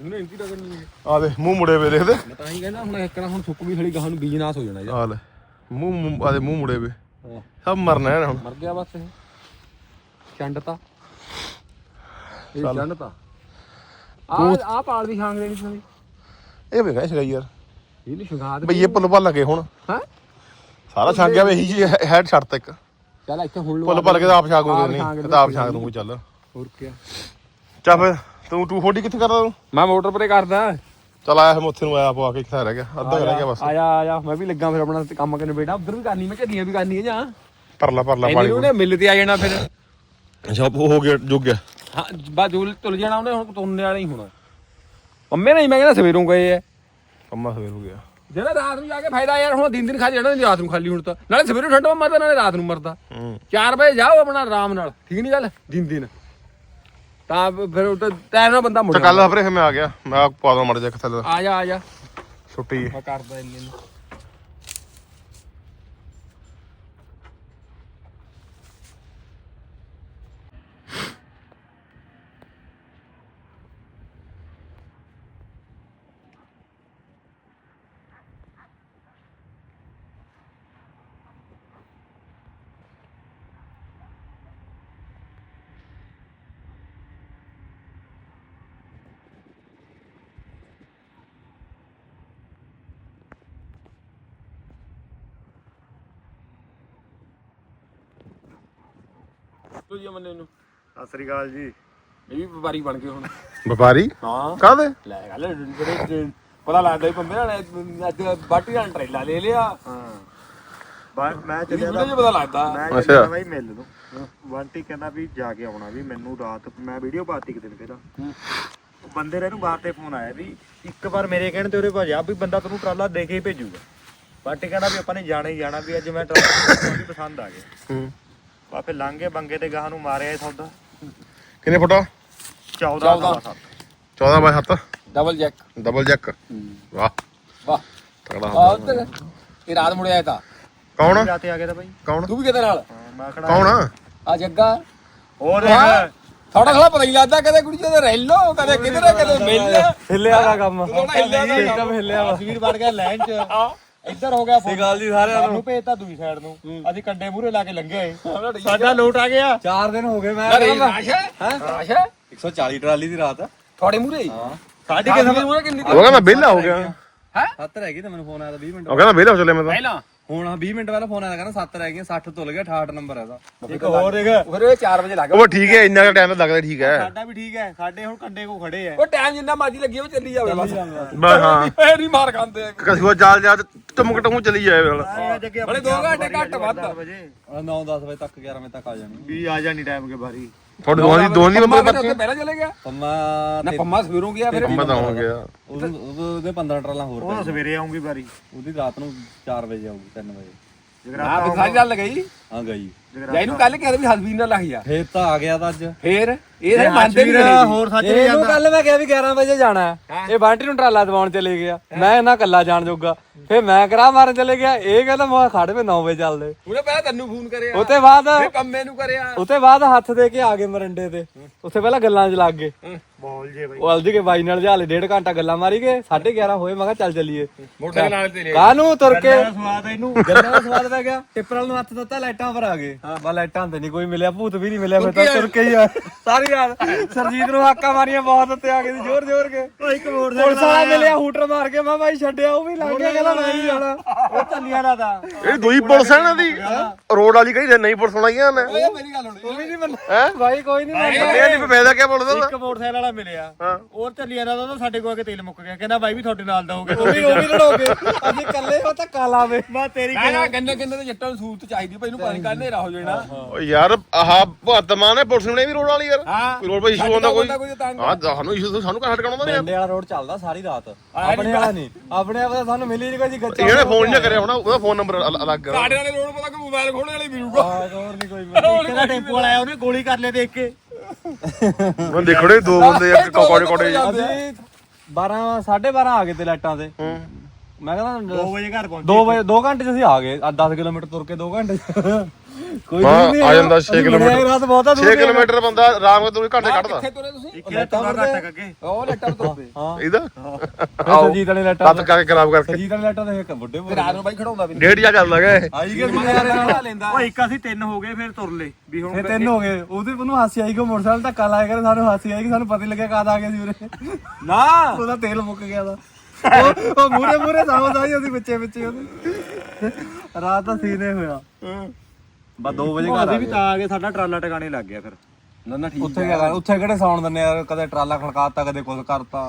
ਉਹਨੇ ਇੰਤੀ ਰਗੜਨੀ ਹੈ ਆ ਦੇ ਮੂੰਹ ਮੁੜੇ ਵੇ ਦੇਖਦੇ। ਮੈਂ ਤਾਂ ਹੀ ਕਹਿੰਦਾ ਹੁਣ ਇੱਕਣਾ ਹੁਣ ਸੁੱਕ ਵੀ ਖੜੀ ਗਾਹਾਂ ਨੂੰ ਬੀਜ ਨਾਸ ਹੋ ਜਾਣਾ ਇਹਦਾ। ਆ ਲੈ ਮੂੰਹ ਮੂੰਹ- ਆ ਦੇ ਮੂੰਹ ਮੁੜੇ ਵੇ। ਹਾਂ। ਸਭ ਮਰਨਾ ਹੈ ਹੁਣ। ਮਰ ਗਿਆ ਬਸ ਇਹ। ਚੰਡਤਾ ਇਹ ਚੰਡਤਾ ਆ ਆ ਪਾਲ ਦੀ ਖਾਂਗ ਲੈਣੀ ਸੀ ਇਹ ਵੀ ਗਏ ਸੀਗਾ ਯਾਰ। ਇਹ ਨਹੀਂ ਸ਼ੁਗਾਤ ਬਈ ਇਹ ਪੁੱਲ ਭੱਲ ਲਗੇ ਹੁਣ। ਹਾਂ? ਸਾਰਾ ਛੱਗ ਗਿਆ ਵੇ ਇਹੀ ਹੈਡ ਛੱਡ ਇੱਕ। ਚੱਲ ਇੱਥੇ ਹੁਣ ਲਵਾ ਪੁੱਲ ਭੱਲ ਕੇ ਤਾਂ ਆਪ ਛਾਗ ਹੋ ਆਪ ਗਏ ਛਾਂਗ ਨਹੀਂ ਇਹ ਤਾਂ ਆਪ ਛਾਗ ਨੂੰ ਚੱਲ। ਹੋਰ ਕੀ ਚੱਲ ਫਿਰ ਤੂੰ 240 ਕਿੱਥੇ ਕਰਦਾ ਤੂੰ? ਮੈਂ ਮੋਟਰ ਪਰੇ ਕਰਦਾ। ਚੱਲ ਆਇਆ ਮੈਂ ਉੱਥੇ ਨੂੰ ਆਇਆ ਪਵਾ ਕੇ ਕਿੱਥੇ ਰਹਿ ਗਿਆ। ਅੱਧਾ ਰਹਿ ਗਿਆ ਬਸ। ਆਇਆ ਆਇਆ। ਮੈਂ ਵੀ ਲੱਗਾ ਫਿਰ ਆਪਣਾ ਕੰਮ ਕਰਨ ਬੇਟਾ ਉਧਰ ਵੀ ਕਰਨੀ ਮੈਂ ਝੱਲੀਆਂ ਵੀ ਕਰਨੀ ਜਾਂ। ਪਰਲਾ ਪਰਲਾ ਪਾਣੀ ਉਹਨੇ ਮਿਲ ਤੇ ਆ ਜਾਣਾ ਫਿਰ। ਅੱਛਾ ਉਹ ਹੋ ਗਿਆ ਜੁਗ ਗਿਆ। ਹਾਂ ਬਾ ਜੁਲ ਤੁਲ ਜਾਣਾ ਉਹਨੇ ਹੁਣ ਤੁੰਨੇ ਵਾਲਾ ਹੀ ਹੋਣਾ। ਪੰਮੇ ਨਹੀਂ ਮੈਂ ਕਹਿੰਦਾ ਸਵੇਰੋਂ ਗਏ ਐ। ਸਵੇਰ ਹੋ ਗਿਆ। ਜਿਹੜਾ ਰਾਤ ਨੂੰ ਜਾ ਕੇ ਫਾਇਦਾ ਯਾਰ ਹੁਣ ਦਿਨ ਦਿਨ ਖਾ ਜਾਣਾ ਨਹੀਂ ਰਾਤ ਨੂੰ ਖਾਲੀ ਹੁਣ ਤਾਂ। ਨਾਲੇ ਸਵੇਰੋਂ ਠੰਡਾ ਮਰਦਾ ਨਾਲੇ ਰਾਤ ਨੂੰ ਮਰਦਾ। ਹੂੰ। 4 ਵਜੇ ਜਾਓ ਆਪਣਾ ਆਰਾਮ ਨਾਲ ਠੀਕ ਨਹੀਂ ਗੱਲ? ਦਿਨ ਦਿਨ ਤਾਂ ਫਿਰ ਉਹ ਟਾਈਮ ਨਾਲ ਬੰਦਾ ਮੁੜ ਕੱਲ ਹਫਰੇ ਮੈਂ ਆ ਗਿਆ। ਮੈਂ ਪਾ ਦਵਾਂ ਮੜ ਜਾ ਕਿੱਥੇ ਆ ਜਾ ਆ ਜਾ। ਛੁੱਟੀ। ਮੈਂ ਕਰਦਾ ਇੰਨੇ ਨੂੰ। ਤੂੰ ਜੀ ਮੰਨੇ ਨੂੰ ਸਤਿ ਸ੍ਰੀ ਅਕਾਲ ਜੀ। ਇਹ ਵੀ ਵਪਾਰੀ ਬਣ ਗਏ ਹੁਣ। ਵਪਾਰੀ? ਹਾਂ। ਕਾਹਦੇ? ਲੈ ਗੱਲ ਜਿਹੜੇ ਪਤਾ ਲੱਗਦਾ ਹੀ ਬੰਦੇ ਨਾਲ ਅੱਜ ਬਾਟੀ ਨਾਲ ਟਰੇਲਾ ਲੈ ਲਿਆ। ਹਾਂ। ਮੈਂ ਚੱਲਿਆ 'ਚ ਪਤਾ ਲੱਗਦਾ। ਮੈਂ ਅੱਛਾ। ਚੱਲਿਆ ਬਾਈ ਮਿਲ ਨੂੰ। ਬੰਟੀ ਕਹਿੰਦਾ ਵੀ ਜਾ ਕੇ ਆਉਣਾ ਵੀ ਮੈਨੂੰ ਰਾਤ ਮੈਂ ਵੀਡੀਓ ਪਾਤੀ ਇੱਕ ਦਿਨ ਪਹਿਲਾਂ। ਉਹ ਬੰਦੇ ਨੇ ਇਹਨੂੰ ਬਾਹਰ ਤੇ ਫੋਨ ਆਇਆ ਵੀ ਇੱਕ ਵਾਰ ਮੇਰੇ ਕਹਿਣ ਤੇ ਉਹਦੇ ਭਾਜਾ ਵੀ ਬੰਦਾ ਤੈਨੂੰ ਟਰਾਲਾ ਦੇ ਕੇ ਹੀ ਭੇਜੂਗਾ। ਬੰਟੀ ਕਹਿੰਦਾ ਵੀ ਆਪਾਂ ਨੇ ਜਾਣਾ ਹੀ ਜਾਣਾ ਵੀ ਅੱਜ ਮੈਂ ਟਰਾਲਾ ਪਸੰਦ ਆ ਗਿਆ। ਹੂੰ। ਬਾ ਫਿਰ ਲਾਂਗੇ ਬੰਗੇ ਤੇ ਗਾਹ ਨੂੰ ਮਾਰਿਆ ਇਹ ਸੌਦਾ। ਕਿੰਨੇ ਫੁੱਟਾ 14 ਦਾ ਸੱਤ। 14 by 7 double jack double jack ਵਾਹ। ਵਾਹ। ਤਗੜਾ ਉੱਧਰ। ਇਹ ਰਾਤ ਮੁੜਿਆ ਤਾਂ। ਕੌਣ? ਰਾਤੇ ਆ ਗਿਆ ਤਾਂ ਬਾਈ। ਕੌਣ? ਤੂੰ ਵੀ ਕਿਤੇ ਨਾਲ? ਹਾਂ, ਮੈਂ ਖੜਾ। ਕੌਣ ਆ? ਜੱਗਾ। ਹੋਰ ਹਾਂ। ਥੋੜਾ ਥੋੜਾ ਪਤਾ ਹੀ ਲੱਗਦਾ ਕਦੇ ਕੁੜੀ ਤੇ ਰੈਲੋ ਕਦੇ ਕਿਧਰ ਕਦੇ ਮਿਲ। ਹਿੱਲਿਆ ਦਾ ਕੰਮ। ਥੋੜਾ ਹਿੱਲਿਆ ਦਾ ਕੰਮ। ਹਿੱਲਿਆ ਤਸਵੀਰ ਵੜ ਗਿਆ ਲਾਈਨ 'ਚ। ਇੱਧਰ ਹੋ ਗਿਆ ਫੋਨ ਗੱਲ ਜੀ ਸਾਰਿਆਂ ਨੂੰ। ਭੇਜਤਾ ਦੂਜੀ ਸਾਈਡ ਨੂੰ। ਅਸੀਂ ਕੰਡੇ ਮੂਹਰੇ ਲਾ ਕੇ ਲੰਘੇ। ਸਾਡਾ ਲੋਟ ਆ ਗਿਆ। 4 ਦਿਨ ਹੋ ਗਏ ਮੈਂ ਹੈ? ਰਾਸ਼ ਹੈ? 140 ਟਰਾਲੀ ਦੀ ਰਾਤ ਥੋੜੇ ਮੂਰੇ ਹੀ। ਸਾਡੀ ਕਿੰਨੇ ਮੂਰੇ ਕਿੰਨੀ ਉਹ ਕਹਿੰਦਾ ਵਿਹਲਾ ਹੋ ਗਿਆ। ਹੈ? 7 ਰਹਿ ਗਈ ਤਾਂ ਮੈਨੂੰ ਫੋਨ ਆਇਆ ਤਾਂ 20 ਮਿੰਟ ਉਹ ਕਹਿੰਦਾ ਵਿਹਲਾ ਹੋ ਚੱਲੇ ਮੈਂ ਤਾਂ। ਪਹਿਲਾਂ? ਹੁਣ 20 ਮਿੰਟ ਪਹਿਲਾਂ ਫੋਨ ਆਇਆ ਕਹਿੰਦਾ 7 ਰਹਿ ਗਈਆਂ 60 ਤੁਲ ਗਿਆ 68 ਨੰਬਰ ਹੈ ਦਾ ਇੱਕ ਹੋਰ ਇੱਕ ਫਿਰ ਇਹ 4 ਵਜੇ ਲੱਗ ਉਹ ਠੀਕ ਹੈ ਇੰਨਾ ਟਾਈਮ ਤਾਂ ਲੱਗਦਾ ਠੀਕ ਹੈ। ਸਾਡਾ ਵੀ ਠੀਕ ਹੈ ਸਾਡੇ ਹੁਣ ਕੰਡੇ ਕੋ ਖੜੇ ਆ। ਉਹ ਟਾਈਮ ਜਿੰਨਾ ਮਰਜ਼ੀ ਲੱਗੀ ਉਹ ਚੱਲੀ ਜਾਵੇ ਬਸ। ਬਸ ਹਾਂ। ਇਹ ਨਹੀਂ ਮਾਰ ਖਾਂਦੇ ਕਸੂਆ ਜਾਲ ਜਾ ਟਮਕ ਟਮੂ ਚਲੀ ਜਾਏ ਵੇਲ ਬੜੇ ਦੋ ਘੰਟੇ ਘੱਟ ਵੱਧ। ਵਜੇ। 9 10 ਵਜੇ ਤੱਕ 11 ਵਜੇ ਤੱਕ ਆ ਜਾਣੀ। ਵੀ ਆ ਜਾਣੀ ਟਾਈਮ ਕੇ ਬਾਰੀ। ਤੁਹਾਡੇ ਦੋਹਾਂ ਦੀ ਦੋਹਾਂ ਦੀ ਪੰਮਾ ਉੱਥੇ ਪਹਿਲਾਂ ਚਲੇ ਗਿਆ। ਪੰਮਾ ਨਾ ਪੰਮਾ ਸਵੇਰੋਂ ਗਿਆ ਫਿਰ ਮੈਂ ਤਾਂ ਹੋ ਗਿਆ। ਉਹਦੇ ਉਹਦੇ 15 ਟਰਾਲਾਂ ਹੋਰ ਉਹ ਸਵੇਰੇ ਆਉਂਗੀ ਬਾਰੀ। ਉਹਦੀ ਰਾਤ ਨੂੰ 4 ਵਜੇ ਆਊਗੀ 3 ਵਜੇ। ਹਾਂ ਜਗਰਾਤਾ ਫਿਰ ਸਾਰੀ ਗੱਲ ਗਈ। ਹਾਂ ਗਈ। ਜਾਂ ਇਹਨੂੰ ਕੱਲ ਕਿਹਾ ਵੀ ਹਸਬੀਨ ਨਾਲ ਲੱਗ ਜਾ ਫੇਰ ਤਾਂ ਆ ਗਿਆ ਤਾਂ ਅੱਜ। ਫੇਰ ਇਹ ਤਾਂ ਮੰਨਦੇ ਨਹੀਂ ਹੋਰ ਸੱਚ ਨਹੀਂ ਇਹਨੂੰ ਜਾਂਦਾ। ਕੱਲ ਮੈਂ ਕਿਹਾ ਵੀ 11 ਵਜੇ ਜਾਣਾ ਹੈ। ਇਹ ਬਾਂਟੀ ਨੂੰ ਟਰਾਲਾ ਦਵਾਉਣ ਚਲੇ ਗਿਆ। ਮੈਂ ਇਹਨਾਂ ਕੱਲਾ ਜਾਣ ਜੋਗਾ। ਫੇਰ ਮੈਂ ਕਰਾ ਮਾਰਨ ਚਲੇ ਗਿਆ। ਇਹ ਕਹਿੰਦਾ ਮੈਂ ਖੜ ਪਏ 9 ਵਜੇ ਚੱਲਦੇ। ਉਹਨੇ ਪਹਿਲਾਂ ਤੈਨੂੰ ਫੋਨ ਕਰਿਆ। ਉਤੇ ਬਾਅਦ ਫਿਰ ਕੰਮੇ ਨੂੰ ਕਰਿਆ। ਉਤੇ ਬਾਅਦ ਹੱਥ ਦੇ ਕੇ ਆ ਗਏ ਮਰੰਡੇ ਤੇ। ਉੱਥੇ ਪਹਿਲਾਂ ਗੱਲਾਂ 'ਚ ਲੱਗ ਗਏ। ਬੋਲ ਜੇ ਬਾਈ। ਉਹ ਹਲਦੀ ਕੇ ਬਾਈ ਨਾਲ ਜਾਲੇ ਡੇਢ ਘੰਟਾ ਗੱਲਾਂ ਮਾਰੀ ਗਏ 11:30 ਹੋਏ ਮੈਂ ਕਿਹਾ ਚੱਲ ਚੱਲੀਏ। ਮੋਟਰਸਾਈਕਲ ਨਾਲ ਤੇ ਲੈ ਕਾਹਨੂੰ ਤੁਰ ਕੇ? ਸਵਾਦ ਇਹਨੂੰ। ਗੱਲਾਂ ਦਾ ਸਵਾਦ ਪੈ ਗਿਆ। ਟਿੱਪਰ ਨੂੰ ਹੱਥ ਦਿੱਤਾ ਲਾਈਟਾਂ ਪਰ ਆ ਗਏ। ਬਾ ਲਾਈਟਾਂ ਤੇ ਨਹੀਂ ਕੋਈ ਮਿਲਿਆ ਭੂਤ ਵੀ ਨਹੀਂ ਮਿਲਿਆ ਫਿਰ ਤਾਂ ਤੁਰ ਕੇ ਹੀ ਆ। ਸਾਰੀ ਰਾਤ ਸਰਜੀਤ ਨੂੰ ਹਾਕਾਂ ਮਾਰੀਆਂ ਬਹੁਤ ਉੱਤੇ ਆ ਗਏ ਸੀ ਜ਼ੋਰ ਜ਼ੋਰ ਕੇ। ਉਹ ਇੱਕ ਮੋਟਰਸਾਈਕਲ ਪੁਲਿਸ ਵਾਲਾ ਮਿਲਿਆ ਹੂਟਰ ਮਾਰ ਕੇ ਮੈਂ ਭਾਈ ਛੱਡਿਆ ਉਹ ਵੀ ਲੰਘ ਗਿਆ ਕਹਿੰਦਾ ਮੈਂ ਨਹੀਂ ਜਾਣਾ। ਉਹ ਚੱਲੀਆਂ ਦਾ ਤਾਂ ਇਹ ਦੂਈ ਪੁਲਿਸ ਹੈ ਨਾ ਦੀ। ਰੋਡ ਵਾਲੀ ਕਹੀ ਨਹੀਂ ਪੁਲਿਸ ਬਣਾਈਆਂ ਨੇ। ਓਏ ਮੇਰੀ ਗੱਲ ਸੁਣ। ਉਹ ਵੀ ਨਹੀਂ ਮੰਨਦਾ ਭਾਈ ਕੋਈ ਨਹੀਂ ਮੰਨਦਾ ਇਹ ਨਹੀਂ ਫਾਇਦਾ ਕਿਆ ਬੋਲਦਾ ਇੱਕ ਮੋਟਰਸਾਈਕਲ ਵਾਲਾ ਮਿਲਿਆ। ਉਹ ਚੱਲੀਆਂ ਦਾ ਤਾਂ ਸਾਡੇ ਕੋਲ ਆ ਕੇ ਤੇਲ ਮੁੱਕ ਗਿਆ। ਕਹਿੰਦਾ ਬਾਈ ਵੀ ਤੁਹਾਡੇ ਨਾਲ ਦਊਗੇ ਉਹ ਵੀ ਉਹ ਵੀ ਲੜੋਗੇ ਅਸੀਂ ਇਕੱਲੇ ਉਹ ਧੱਕਾ ਲਾਵੇ ਮੈਂ ਤੇਰੀ ਮੈਂ ਨਾ ਗੰਨੇ ਗੰਨੇ ਦੇ ਜੱਟਾਂ ਨੂੰ ਸੂਤ ਚਾਹੀਦੀ ਭਾਈ ਨੂੰ ਪਾਣੀ ਕੱਢ ਹਨੇਰਾ ਹੋ ਜਾਣਾ। ਓ ਯਾਰ ਆਹ ਭਗਤ ਮਾਨ ਨੇ ਪੁਲਿਸ ਨੇ ਵੀ ਰੋਡ ਵਾਲੀ ਯਾਰ। ਹਾਂ। ਕੋਈ ਰੋਡ 'ਤੇ ਇਸ਼ੂ ਹੁੰਦਾ ਕੋਈ ਕੋਈ ਤੰਗ ਹਾਂ ਸਾਨੂੰ ਇਸ਼ੂ ਸਾਨੂੰ ਕਾ ਹਟ ਕਰਾਉਂਦਾ ਨਹੀਂ। ਡੰਡੇ ਵਾਲਾ ਰੋਡ ਚੱਲਦਾ ਸਾਰੀ ਰਾਤ। ਆਪਣੇ ਵਾਲਾ ਨਹੀਂ। ਆਪਣੇ ਵਾਲਾ ਤਾਂ ਸਾਨੂੰ ਮਿਲੀ ਨਹੀਂ ਕੋਈ ਜੀ ਗੱਚਾ ਇਹਨੇ ਫੋਨ ਨਹੀਂ ਕਰਿਆ ਹੋਣਾ ਉਹਦਾ ਫੋਨ ਨੰਬਰ ਅਲੱਗ ਆ ਸਾਡੇ ਵਾਲੇ ਰੋਡ ਪਤਾ ਕਿ ਮੋਬਾਈਲ ਖੋਲਣ ਵਾਲੇ ਮਿਲੂਗਾ ਹੋਰ ਨਹੀਂ ਕੋਈ ਮਿਲੀ ਕਹਿੰਦਾ ਟੈਂਪੂ ਵਾਲਾ ਆਇਆ ਉਹਨੇ ਗੋਲੀ ਕਰ ਲਿਆ ਦੇਖ ਕੇ। ਮੈਂ ਦੇਖੜੇ ਦੋ ਬੰਦੇ ਇੱਕ ਕੋੜੇ ਕੋੜੇ ਅਸੀਂ 12 12:30 ਆ ਗਏ ਤੇ ਲਾਈਟਾਂ ਤੇ। ਮੈਂ ਕਹਿੰਦਾ 2 ਵਜੇ ਘਰ ਪਹੁੰਚ 2 ਵਜੇ 2 ਘੰਟੇ 'ਚ ਅਸੀਂ ਆ ਗਏ। 10 ਕਿਲੋਮੀਟਰ ਤੁਰ ਕੇ 2 ਘੰਟੇ 'ਚ। ਕੋਈ ਨਹੀਂ ਆ ਜਾਂਦਾ ਛੇ ਅਸੀਂ ਕਿਲੋਮੀਟਰ। ਬੜਿਆ ਰਾਤ ਬਹੁਤਾ ਦੂਰ 6 ਕਿਲੋਮੀਟਰ ਬੰਦਾ ਆਰਾਮ ਨਾਲ ਘੰਟੇ ਕੱਢਦਾ। ਕਿੱਥੇ ਤੁਰੇ ਤੁਸੀਂ? ਇੱਕ ਤੁਰਾ ਘੱਟ ਅੱਗੇ ਉਹ ਲੈਟਰ ਤੁਰਦੇ ਹਾਂ। ਇਹਦਾ? ਫਿਰ ਸਰਜੀਤ ਵਾਲੇ ਲਾਈਟਾਂ ਤੱਤ ਕਰਕੇ ਖਰਾਬ ਕਰਕੇ। ਸਰਜੀਤ ਵਾਲੇ ਲਾਈਟਾਂ ਦੇ ਇੱਕ ਵੱਡੇ ਤੇ ਰਾਤ ਨੂੰ ਬਾਈ ਖੜਾਉਂਦਾ ਵੀ ਡੇਢ ਜਾ ਚੱਲਦਾ ਗਿਆ ਇਹ। ਆਈ ਗਏ ਮੈਂ ਯਾਰ ਨਾਲ ਲੈਂਦਾ। ਉਹ ਇੱਕ ਅਸੀਂ ਤਿੰਨ ਹੋ ਗਏ ਫਿਰ ਤੁਰ ਲਏ। ਵੀ ਹੁਣ ਫੇ ਤਿੰਨ ਹੋ ਗਏ। ਉਹਦੇ ਉਹਨੂੰ ਹਾਸੀ ਆਈ ਕਿ ਮੋਟਰਸਾਈਕਲ ਧੱਕਾ ਲਾਇਆ ਕਰੇ ਸਾਨੂੰ ਹਾਸੀ ਆਈ ਕਿ ਸਾਨੂੰ ਪਤਾ ਲੱਗਿਆ ਕਦ ਆ ਗਏ ਸੀ ਉਰੇ। ਨਾ। ਉਹਦਾ ਤੇਲ ਮੁੱਕ ਗਿਆ ਦਾ ਉਹ ਉਹ ਮੂਰੇ ਮੂਰੇ ਸਾਹਮਣੇ ਆਈ ਉਹਦੀ ਵਿੱਚੇ ਵਿੱਚੇ ਉਹਦੇ। ਰਾਤ ਦਾ ਸੀਨੇ ਹੋਇਆ। ਬਸ 2 ਵਜੇ ਘਰ ਆ ਅਸੀਂ ਵੀ ਗਏ। ਤਾਂ ਆ ਗਏ ਸਾਡਾ ਟਰਾਲਾ ਟਿਕਾਣੇ ਲੱਗ ਗਿਆ ਫਿਰ। ਨਾ ਨਾ ਠੀਕ ਉੱਥੇ ਕੀ ਕਰ ਉੱਥੇ ਕਿਹੜੇ ਸੌਣ ਦਿੰਨੇ ਯਾਰ ਕਦੇ ਟਰਾਲਾ ਖੜਕਾਤਾ ਕਦੇ ਕੁਝ ਕਰਤਾ।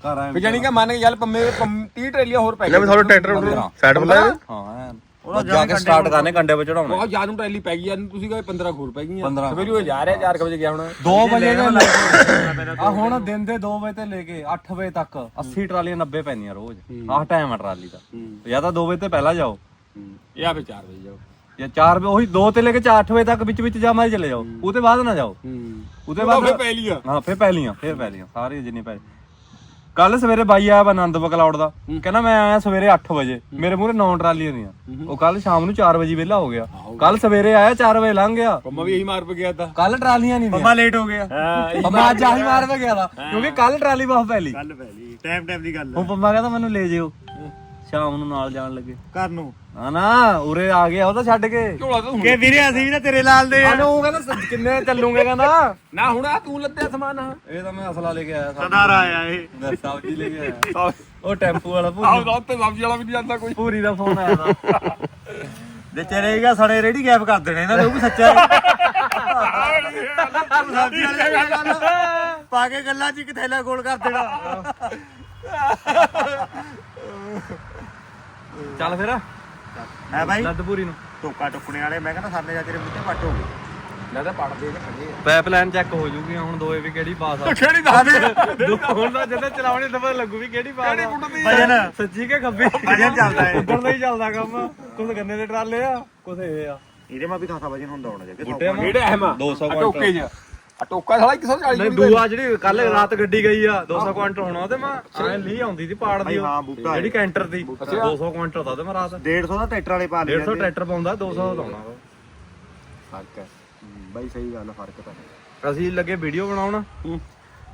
ਘਰ ਆਏ ਫਿਰ ਜਾਨੀ ਕਿ ਮੰਨ ਕੇ ਚੱਲ ਪੰਮੇ 30 ਟਰੇਲੀਆਂ ਹੋਰ ਪੈ ਲੈ ਵੀ ਤੁਹਾਡੇ ਟਰੈਕਟਰ ਸਾਈਡ ਬੁਲਾਇਆ ਹਾਂ। ਉਹ ਜਾ ਕੇ ਸਟਾਰਟ ਕਰਨੇ ਕੰਡੇ ਵਿੱਚ ਚੜਾਉਣੇ ਬਹੁਤ ਜ਼ਿਆਦਾ ਨੂੰ ਟਰੇਲੀ ਪੈ ਗਈ ਯਾਰ ਤੁਸੀਂ ਕਹੇ 15 ਖੂਰ ਪੈ ਗਈਆਂ। 15 ਸਵੇਰੇ ਉਹ ਜਾ ਰਿਹਾ 4 ਵਜੇ ਗਿਆ ਹੁਣ। 2 ਵਜੇ ਦੇ ਆ ਹੁਣ ਦਿਨ ਦੇ 2 ਵਜੇ ਤੋਂ ਲੈ ਕੇ 8 ਵਜੇ ਤੱਕ 80 ਟਰਾਲੀਆਂ 90 ਪੈਂਦੀਆਂ ਰੋਜ਼। ਆਹ ਟਾਈਮ ਆ ਟਰਾਲੀ ਦਾ। ਜਾਂ ਤਾਂ 2 ਵਜੇ ਤੋਂ ਪਹਿਲਾਂ ਜਾਓ। ਇਹ ਆ ਫਿਰ 4 ਵਜੇ ਜਾਓ। ਜਾਂ 4 ਵਜੇ ਉਹੀ 2 ਤੇ ਲੈ ਕੇ 8 ਵਜੇ ਤੱਕ ਵਿੱਚ ਵਿੱਚ ਜਾ ਮਾਰੀ ਚਲੇ ਜਾਓ। ਉਹਦੇ ਬਾਅਦ ਨਾ ਜਾਓ। ਹੂੰ। ਉਹਦੇ ਉਹ ਬਾਅਦ ਫਿਰ ਪੈ ਲੀਆਂ ਹਾਂ ਫੇਰ ਪਹਿਲੀਆਂ ਫੇਰ ਪਹਿਲੀਆਂ ਸਾਰੇ ਜਿੰਨੇ ਪੈ ਕੱਲ ਸਵੇਰੇ ਬਾਈ ਆਇਆ ਆਨੰਦ ਬਕਲੌੜ ਦਾ। ਕਹਿੰਦਾ ਮੈਂ ਆਇਆ ਸਵੇਰੇ 8 ਵਜੇ। ਮੇਰੇ ਮੂਹਰੇ 9 ਟਰਾਲੀਆਂ ਦੀਆਂ ਉਹ ਕੱਲ ਸ਼ਾਮ ਨੂੰ 4 ਵਜੇ ਵਿਹਲਾ ਹੋ ਗਿਆ। ਕੱਲ ਸਵੇਰੇ ਆਇਆ 4 ਵਜੇ ਲੰਘ ਗਿਆ। ਪੰਮਾ ਵੀ ਇਹੀ ਮਾਰ ਪੈ ਗਿਆ ਤਾਂ। ਕੱਲ ਟਰਾਲੀਆਂ ਨਹੀਂ ਮਮਾ ਲੇਟ ਹੋ ਗਿਆ। ਪੰਮਾ ਅੱਜ ਆਹੀ ਮਾਰ ਪੈ ਗਿਆ ਦਾ ਕਿਉਂਕਿ ਕੱਲ ਟਰਾਲੀ ਬਹੁਤ ਪਹਿਲੀ ਕੱਲ ਪਹਿਲੀ ਟਾਈਮ ਟਾਈਮ ਦੀ ਗੱਲ ਹੁਣ ਪੰਮਾ ਕਹਿੰਦਾ ਮੈਨੂੰ ਲੈ ਜਿਓ। ਸ਼ਾਮ ਨੂੰ ਨਾਲ ਜਾਣ ਲੱਗੇ। ਘਰ ਨੂੰ। ਨਾ ਨਾ ਉਰੇ ਆ ਗਿਆ ਉਹ ਤਾਂ ਛੱਡ ਕੇ। ਝੋਲਾ ਤਾਂ ਹੁਣ ਕਿ ਵੀਰੇ ਅਸੀਂ ਵੀ ਤਾਂ ਤੇਰੇ ਲਾਲ ਦੇ ਆ। ਉਹ ਕਹਿੰਦਾ ਸ- ਕਿੰਨੇ ਚੱਲੂਗੇ ਕਹਿੰਦਾ। ਨਾ ਹੁਣ ਆ ਤੂੰ ਲੱਦਿਆ ਸਮਾਨ ਆ ਇਹ ਤਾਂ ਮੈਂ ਅਸਲਾ ਲੈ ਕੇ ਆਇਆ। ਸਦਾਰ ਆਇਆ ਇਹ। ਸਬਜ਼ੀ ਸਬਜ਼ੀ ਲੈ ਕੇ ਆਇਆ। ਉਹ ਟੈਂਪੂ ਵਾਲਾ ਆਹ ਭੂਰੀ। ਰਾਤ ਤੇ ਸਬਜ਼ੀ ਵਾਲਾ ਵੀ ਨਹੀਂ ਜਾਂਦਾ ਕੋਈ। ਭੂਰੀ ਦਾ ਫੋਨ ਆਇਆ ਦਾ ਜੇ ਚਲੇ ਗਿਆ ਸਾਡੇ ਰੇੜੀ ਗੈਪ ਕਰ ਦੇਣੇ ਇਹਨਾਂ ਦੇ ਉਹ ਵੀ ਸੱਚਾ ਹੈ। ਸਬਜ਼ੀ ਵਾਲੇ ਦੀ ਗੱਲ ਪਾ ਕੇ ਗੱਲਾਂ 'ਚ ਇੱਕ ਥੈਲਾ ਗੋਲ ਕਰ ਦੇਣਾ। ਚੱਲ ਫਿਰ। ਹੈ ਭਾਈ ਲੱਦ ਨੂੰ। ਟੋਕਾ ਟੁਕਣੇ ਵਾਲੇ ਮੈਂ ਕਹਿੰਦਾ ਸਾਡੇ ਜਾ ਤੇਰੇ ਮੁੱਢੇ ਵੱਟ ਹੋ ਗਏ ਲੱਗਦਾ ਪੜਦੇ ਨੇ ਖੰਡੇ ਪਾਈਪਲਾਈਨ ਚੈੱਕ ਹੋ ਜੂਗੀ ਹੁਣ ਦੋਏ ਵੀ ਕਿਹੜੀ ਪਾਸ ਆ। ਕਿਹੜੀ ਦੱਸ ਹੁਣ ਤਾਂ ਜਦੋਂ ਚਲਾਉਣੀ ਤਾਂ ਪਤਾ ਲੱਗੂ ਵੀ ਕਿਹੜੀ ਪਾਸ ਆ। ਵਜਨ ਸੱਚੀ ਕਿ ਖੱਬੀ? ਵਜਨ ਚੱਲਦਾ ਹੈ ਉਧਰ ਦਾ ਹੀ ਚੱਲਦਾ ਕੰਮ। ਕੁਝ ਗੰਨੇ ਦੇ ਟਰਾਲੇ ਆ ਕੁਝ ਇਹ ਆ। ਇਹਦੇ ਮਾ ਵੀ ਖਾਸਾ ਵਜਨ ਹੁੰਦਾ ਹੋਣਾ ਜੇ। ਕਿਹੜਾ ਅਹਿਮ 200 ਟੋਕੇ ਚ। ਆ ਟੋਕਾ ਸਾਲਾ 140 ਨਹੀਂ ਦੂਆ ਜਿਹੜੀ ਕੱਲ ਰਾਤ ਗੱਡੀ ਗਈ ਆ 200 ਕੁਇੰਟਲ ਹੋਣਾ ਉਹਦੇ ਮਾ ਐ ਲੀ ਆਉਂਦੀ ਸੀ ਪਾੜ ਦੀ ਉਹ। ਹਾਂ, ਬੂਟਾ ਜਿਹੜੀ ਕੈਂਟਰ ਦੀ 200 ਕੁਇੰਟਲ ਦਾ ਉਹਦੇ ਮਾ ਰਾਤ। 150 ਦਾ ਟਰੈਕਟਰ ਵਾਲੇ ਪਾ ਲਿਆ 150 ਟਰੈਕਟਰ ਪਾਉਂਦਾ 200 ਲਾਉਣਾ ਵਾ ਫ਼ਰਕ ਹੈ। ਬਾਈ ਸਹੀ ਗੱਲ ਆ, ਫ਼ਰਕ ਤਾਂ ਹੈ। ਅਸੀਂ ਲੱਗੇ ਵੀਡੀਓ ਬਣਾਉਣ।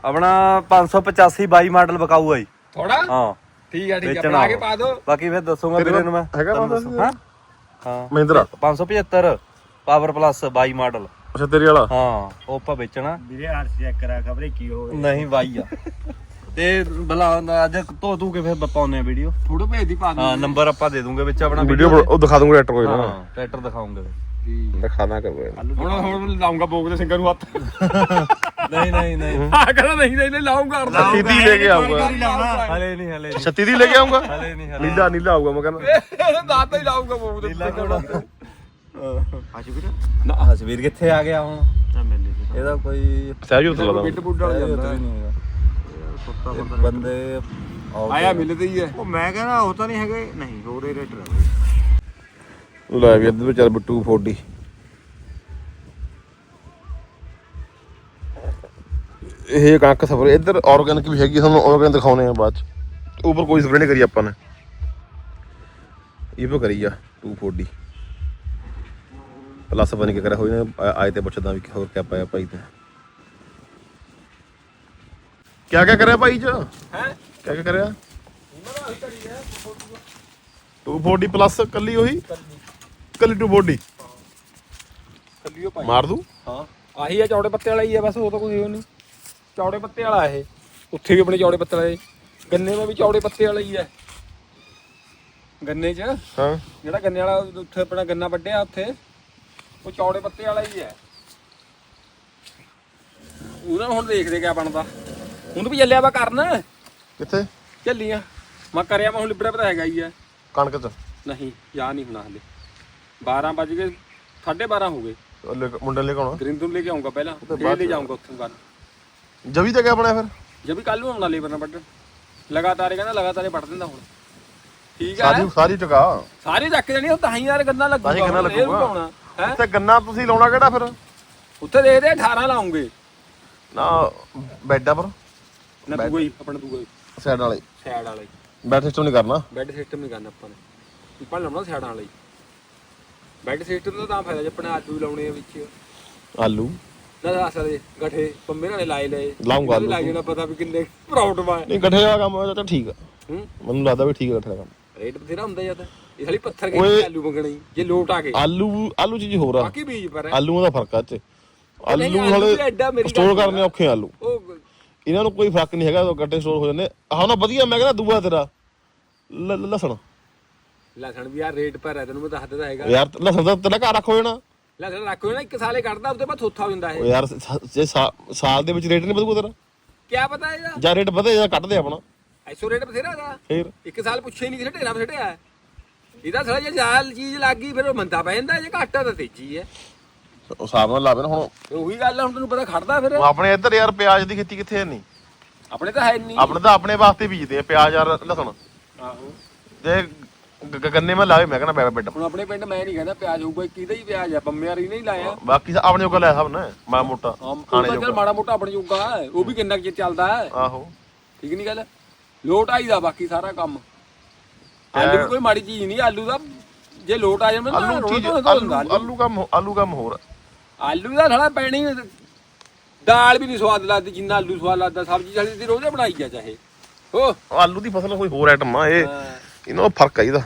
ਆਪਣਾ 585 22 ਮਾਡਲ ਬਕਾਊ ਆਈ ਥੋੜਾ ਹਾਂ। ਠੀਕ ਹੈ ਠੀਕ ਹੈ ਵੇਚਣਾ ਬਣਾ ਕੇ ਪਾ ਦੋ ਬਾਕੀ ਫਿਰ ਦੱਸੂਗਾ ਵੀਰੇ ਨੂੰ ਮੈਂ। ਹੈਗਾ ਹਾਂ ਹਾਂ? ਮਹਿੰਦਰਾ। 575 power plus 22 model. ਅੱਛਾ ਤੇਰੇ ਵਾਲਾ? ਹਾਂ ਉਹ ਆਪਾਂ ਵੇਚਣਾ। ਵੀਰੇ ਆਰਸ ਚੈੱਕ ਕਰਾ ਖਬਰੇ ਕੀ ਹੋਵੇ ਨਹੀਂ ਬਾਈ ਆ। ਤੇ ਬਲਾ ਅੱਜ ਧੋ ਧੂ ਕੇ ਫਿਰ ਪਾਉਨੇ ਆ ਵੀਡੀਓ ਥੋੜਾ ਭੇਜ ਦੀ ਪਾ ਹਾਂ ਨੰਬਰ ਆਪਾਂ ਦੇ ਦੂੰਗੇ ਵਿੱਚ ਆਪਣਾ ਵੀਡੀਓ ਉਹ ਦਿਖਾ ਦੂੰਗਾ ਟਰੈਕਟਰ ਕੋਈ ਨਾ। ਹਾਂ ਟਰੈਕਟਰ ਦਿਖਾਉਂਗੇ। ਦਿਖਾਣਾ ਕਰੋ ਹੁਣ ਹੁਣ ਲਾਉਂਗਾ ਬੋਗ ਦੇ ਸਿੰਘਾਂ ਨੂੰ ਹੱਥ। ਨਹੀਂ ਨਹੀਂ ਨਹੀਂ। ਆ ਕਹਿੰਦਾ ਨਹੀਂ ਨਹੀਂ ਨਹੀਂ ਲਾਉਂਗਾ। ਛੱਤੀ ਦੀ ਲੈ ਕੇ ਆਊਗਾ। ਹਲੇ ਨਹੀਂ ਹਲੇ ਛੱਤੀ ਦੀ ਲੈ ਕੇ ਆਊਗਾ? ਹਲੇ ਨਹੀਂ ਹਲੇ ਨੀਲਾ ਨੀਲਾ ਆਊਗਾ ਮੈਂ ਕਹਿੰਦਾ। ਦਾਤਾ ਹੀ ਲਾਉਂਗਾ ਬੋਗ ਦੇ ਨੀਲਾ ਕੋੜਾ ਅੱਜ ਵੀਰੇ? ਨਾ ਹਸਵੀਰ ਕਿੱਥੇ ਆ ਗਿਆ ਹੁਣ? ਤਾਂ ਮਿਲ ਲਈ ਇਹਦਾ ਕੋਈ ਸਹਿਜ ਉਤਰ ਲਦਾ ਬਿੱਟ ਬੁੱਢਾ ਵਾਲਾ ਜਾਂਦਾ ਨਹੀਂ ਹੈਗਾ। ਕੁੱਤਾ ਇਹ ਬੰਦੇ ਆਉਟ ਆਇਆ ਮਿਲਦੇ ਹੀ ਹੈ। ਉਹ ਮੈਂ ਕਹਿੰਦਾ ਉਹ ਤਾਂ ਨਹੀਂ ਹੈਗੇ। ਨਹੀਂ ਹੋਰ ਇਹ ਰੇਟਰ ਹੈ ਲੈ ਵੀ ਇੱਧਰ ਚੱਲ ਬਿੱਟੂ 40 ਇਹ ਕਣਕ ਸਫਰ ਇੱਧਰ ਆਰਗੈਨਿਕ ਵੀ ਹੈਗੀ ਤੁਹਾਨੂੰ ਆਰਗੈਨਿਕ ਦਿਖਾਉਣੇ ਆ ਬਾਅਦ ਚ। ਉੱਪਰ ਕੋਈ ਸਪਰੇ ਨਹੀਂ ਕਰੀ ਆਪਾਂ ਨੇ। ਇਹ ਵੀ ਕਰੀ ਆ 240 ਪਲੱਸ ਬਣ ਕੇ ਕਰਿਆ ਹੋਈ ਨੇ ਆ- ਆਏ ਤੇ ਪੁੱਛਦਾ ਵੀ ਹੋਰ ਕਿਆ ਪਾਇਆ ਭਾਈ ਤੇ। ਕਿਆ ਕਿਆ ਕਰਿਆ ਭਾਈ ਚ? ਹੈ? ਕਿਆ ਕਿਆ ਕਰਿਆ? ਇਹਨਾਂ ਦਾ ਅਸੀਂ ਕਰੀ ਹੈ 240 ਪਲੱਸ ਕੱਲੀ ਉਹੀ? ਕੱਲੀ। 240 ਕੱਲਿਓ ਪਾਈ ਮਾਰ ਦੂ? ਹਾਂ। ਆਹੀ ਆ ਚੌੜੇ ਪੱਤੇ ਵਾਲਾ ਹੀ ਆ ਬਸ ਉਹ ਤਾਂ ਕੋਈ ਉਹ ਨਹੀਂ। ਚੌੜੇ ਪੱਤੇ ਵਾਲਾ ਇਹ। ਉੱਥੇ ਵੀ ਆਪਣੇ ਚੌੜੇ ਪੱਤੇ ਵਾਲੇ। ਗੰਨੇ ਦਾ ਵੀ ਚੌੜੇ ਪੱਤੇ ਵਾਲਾ ਹੀ ਹੈ ਗੰਨੇ 'ਚ। ਹਾਂ। ਜਿਹੜਾ ਗੰਨੇ ਵਾਲਾ ਉੱਥੇ ਆਪਣਾ ਗੰਨਾ ਵੱਢਿਆ ਉੱਥੇ। ਉਹ ਚੌੜੇ ਪੱਤੇ ਵਾਲਾ ਹੀ ਹੈ। ਉਹਨਾਂ ਹੁਣ ਦੇਖਦੇ ਕਿਆ ਬਣਦਾ। ਉਹਨੂੰ ਵੀ ਚੱਲਿਆ ਵਾ ਕਰਨ। ਕਿੱਥੇ? ਚੱਲੀਆਂ ਮੈਂ ਕਰਿਆ ਮੈਂ ਹੁਣ ਲਿਬੜਾ ਪਤਾ ਹੈਗਾ ਹੀ ਹੈ। ਕਣਕ ਚ? ਨਹੀਂ ਜਾ ਨਹੀਂ ਹੋਣਾ ਹਲੇ। 12 ਵੱਜ ਗਏ 12:30 ਹੋ ਗਏ। ਉਹ ਲੈ ਕੇ- ਮੁੰਡੇ ਲੈ ਕੇ ਆਉਣਾ? ਗਰਿੰਦਰ ਨੂੰ ਲੈ ਕੇ ਆਉਂਗਾ ਪਹਿਲਾਂ। ਬਾਅਦ ਫੇਰ ਲੈ ਚ। ਜਾਊਂਗਾ ਉੱਥੋਂ ਗੱਲ ਜਵੀ ਤੇ ਕਿਆ ਬਣਿਆ ਫਿਰ? ਜੇ ਵੀ ਕੱਲ ਨੂੰ ਆਉਣਾ ਲੇਬਰ ਨਾਲ ਵੱਢਣ। ਲਗਾਤਾਰ ਇਹ ਕਹਿੰਦਾ ਲਗਾਤਾਰ ਇਹ ਵੱਢ ਦਿੰਦਾ ਹੁਣ। ਠੀਕ ਹੈ। ਸਾਰੀ ਸਾਰੀ ਟਕਾ ਸਾਰੇ ਚੱਕ ਜਾਣੀ ਉਹ ਤਾਂ ਹੀ ਯਾਰ ਗੰਨਾ ਲੱਗੂਗਾ। ਤਾਂ ਹੀ ਗੰਨਾ ਹੁਣ ਇਹ ਲੱਗੂਗਾ। ਪਾਉਣਾ ਹੈ ਉੱਥੇ ਗੰਨਾ ਤੁਸੀਂ ਲਾਉਣਾ ਕਿਹੜਾ ਫਿਰ? ਉੱਥੇ ਦੇਖਦੇ ਆ 18 ਲਾਉਂਗੇ। ਨਾ ਬੈੱਡਾਂ ਪਰ। ਨਾ ਦੂਗਾ ਹੀ ਆਪਣਾ ਦੂਗਾ ਹੀ। ਸਾਈਡ ਵਾਲੇ। ਸਾਈਡ ਵਾਲਾ। ਹੀ ਬੈੱਡ ਸਿਸਟਮ ਨਹੀਂ ਕਰਨਾ। ਬੈੱਡ ਸਿਸਟਮ ਨਹੀਂ ਕਰਨਾ ਆਪਾਂ ਨੇ। ਆਪਾਂ ਲਾਉਣਾ ਸਾਈਡਾਂ ਵਾਲਾ। ਹੀ ਬੈੱਡ ਸਿਸਟਮ ਦਾ ਤਾਂ ਫਾਇਦਾ ਜੇ ਆਪਣੇ ਆਲੂ ਲਾਉਣੇ ਆ ਵਿੱਚ। ਆਲੂ। ਨਾ ਦੱਸ ਦੇ ਗਠੇ ਪੰਮੇ ਨਾਲ ਲਾਏ ਲਏ। ਲਾਊਂਗਾ ਦੇ ਲੱਗ ਜਾਣਾ ਪਤਾ ਵੀ ਕਿੰਨੇ ਪ੍ਰਾਊਡ ਵਾ। ਨਹੀਂ ਗੱਠੇ ਦਾ ਕੰਮ ਤਾਂ ਠੀਕ ਆ। ਹੂੰ? ਮੈਨੂੰ ਲੱਗਦਾ ਵੀ ਠੀਕ ਆ ਗੱਠੇ ਦਾ ਕੰਮ। ਰੇਟ ਬਥੇਰਾ ਹੁੰਦਾ ਜਦ ਇਹ ਸਾਲੀ ਪੱਥਰ ਓਏ। ਕੇ ਆਲੂ ਮੰਗਣੇ? ਜੇ ਲੋਟ ਆ ਗਏ। ਆਲੂ ਆਲੂ ਚੀਜ਼ ਹੋਰ ਆ। ਬਾਕੀ ਬੀਜ ਪਰ ਹੈ। ਆਲੂਆਂ ਦਾ ਫ਼ਰਕ ਆ ਚ ਆਲੂ ਨਹੀਂ, ਆਲੂ ਹਲੇ ਵੀ ਐਡਾ ਮੇਰੀ ਸਟੋਰ ਕਰਨੇ ਔਖੇ ਆ ਆਲੂ। ਉਹ ਇਹਨਾਂ ਨੂੰ ਕੋਈ ਫ਼ਰਕ ਨਹੀਂ ਹੈਗਾ ਉਹ ਗੱਡੇ ਸਟੋਰ ਹੋ ਜਾਂਦੇ। ਆਹ ਨਾ ਵਧੀਆ ਮੈਂ ਕਹਿੰਦਾ ਦੂਆ ਤੇਰਾ। ਲ- ਲ- ਲਸਣ। ਲਸਣ ਵੀ ਆ ਰੇਟ ਪਰ ਹੈ ਤੈਨੂੰ ਮੈਂ ਦੱਸ ਦਿੰਦਾ ਹੈਗਾ। ਯਾਰ ਲਸਣ ਦਾ ਤੇਰਾ ਘਰ ਰੱਖੋ ਜਾਣਾ। ਲਸਣ ਰੱਖੋ ਨਾ ਇੱਕ ਸਾਲੇ ਕੱਢਦਾ ਉਹਦੇ ਬਾਅਦ ਥੋਥਾ ਹੋ ਜਾਂਦਾ ਉਹ ਇਹ ਯਾਰ ਸ- ਜੇ ਸਾ- ਸਾਲ ਦੇ ਵਿੱਚ ਰੇਟ ਨਹੀਂ ਵਧੂਗਾ ਤੇਰਾ। ਕਿਆ ਪਤਾ ਇਹਦਾ? ਜਾਂ ਰੇਟ ਵਧੇ ਜਾਂ ਕੱਢ ਦੇ ਆਪਣਾ। ਐਸੋ ਰੇਟ ਬਥੇਰਾ ਹੈਗਾ ਫੇਰ। ਇੱਕ ਸਾਲ ਪੁੱਛੇ ਨਹੀਂ ਕਿਸੇ ਢੇਰਾ ਬਥੇੜਾ ਇਹਦਾ ਸਾਲਾ ਜੇ ਜਾਲ ਚੀਜ਼ ਲੱਗ ਗਈ ਫਿਰ ਉਹ ਮੰਦਾ ਪੈ ਜਾਂਦਾ ਜੇ ਘਾਟਾ ਤਾਂ ਤੇਜ਼ੀ ਹੈ ਉਹ ਹਿਸਾਬ ਨਾਲ ਲਾਵੇ ਨਾ ਹੁਣ। ਫਿਰ ਉਹੀ ਗੱਲ ਆ, ਹੁਣ ਤੈਨੂੰ ਪਤਾ ਖੜਦਾ ਫਿਰ। ਹੁਣ ਆਪਣੇ ਇੱਧਰ ਯਾਰ ਪਿਆਜ਼ ਦੀ ਖੇਤੀ ਕਿੱਥੇ ਨਹੀਂ ਆਪਣੇ ਤਾਂ ਹੈ ਨਹੀਂ ਆਪਣੇ ਤਾਂ ਆਪਣੇ ਵਾਸਤੇ ਬੀਜਦੇ ਆ ਪਿਆਜ਼ ਯਾਰ ਲਸਣ। ਆਹੋ। ਜੇ ਗ- ਗ- ਗੰਨੇ ਮੈਂ ਲਾਵੇ ਮੈਂ ਕਹਿੰਦਾ ਬੈਡ ਬੈਡ ਹੁਣ ਆਪਣੇ ਪਿੰਡ ਮੈਂ ਨਹੀਂ ਕਹਿੰਦਾ ਪਿਆਜ਼ ਹੋਊਗਾ ਕਿਹਦਾ ਹੀ ਪਿਆਜ਼ ਆ ਵਾਲੀ ਨਹੀਂ ਲਾਇਆ। ਬਾਕੀ ਸਭ ਆਪਣੇ ਜੋਗਾ ਲੈ ਸਭ ਨੇ ਮਾ ਮੋਟਾ ਆਮ ਖਾਣੇ ਚੱਲ ਜੋਗਾ। ਮਾੜਾ ਮੋਟਾ ਆਪਣੇ ਜੋਗਾ ਹੈ, ਉਹ ਵੀ ਕਿੰਨਾ ਕੁ ਚਿਰ ਚੱਲਦਾ ਹੈ। ਆਹੋ। ਠੀਕ ਨਹੀਂ ਗੱਲ? ਲੋਟ ਆਈ ਦਾ ਬਾਕੀ ਸਾਰਾ ਕੰਮ। ਆਲੂ ਕੋਈ ਮਾੜੀ ਚੀਜ਼ ਨਹੀਂ ਆਲੂ ਦਾ ਜੇ ਲੋਟ ਆ ਜਾਵੇ ਨਾ ਆਲੂ ਚੀਜ਼ ਆਲੂ ਆਲੂ। ਕੰਮ ਆਲੂ ਕੰਮ ਹੋਰ ਆ। ਆਲੂ ਦਾ ਥੜਾ ਪੈਣੀ ਦਾਲ ਵੀ ਨਹੀਂ ਸਵਾਦ ਲੱਗਦੀ ਜਿੰਨਾ ਆਲੂ ਸਵਾਦ ਲੱਗਦਾ ਸਬਜ਼ੀ ਸਾਲੀ ਦੀ ਰੋਜ਼ ਬਣਾਈ ਜਾ ਚਾਹੇ। ਹੋ। ਆਲੂ ਦੀ ਫਸਲ ਕੋਈ ਹੋਰ ਆਈਟਮ ਆ ਇਹ ਇਹਨਾਂ ਦਾ ਫ਼ਰਕ ਆ ਇਹਦਾ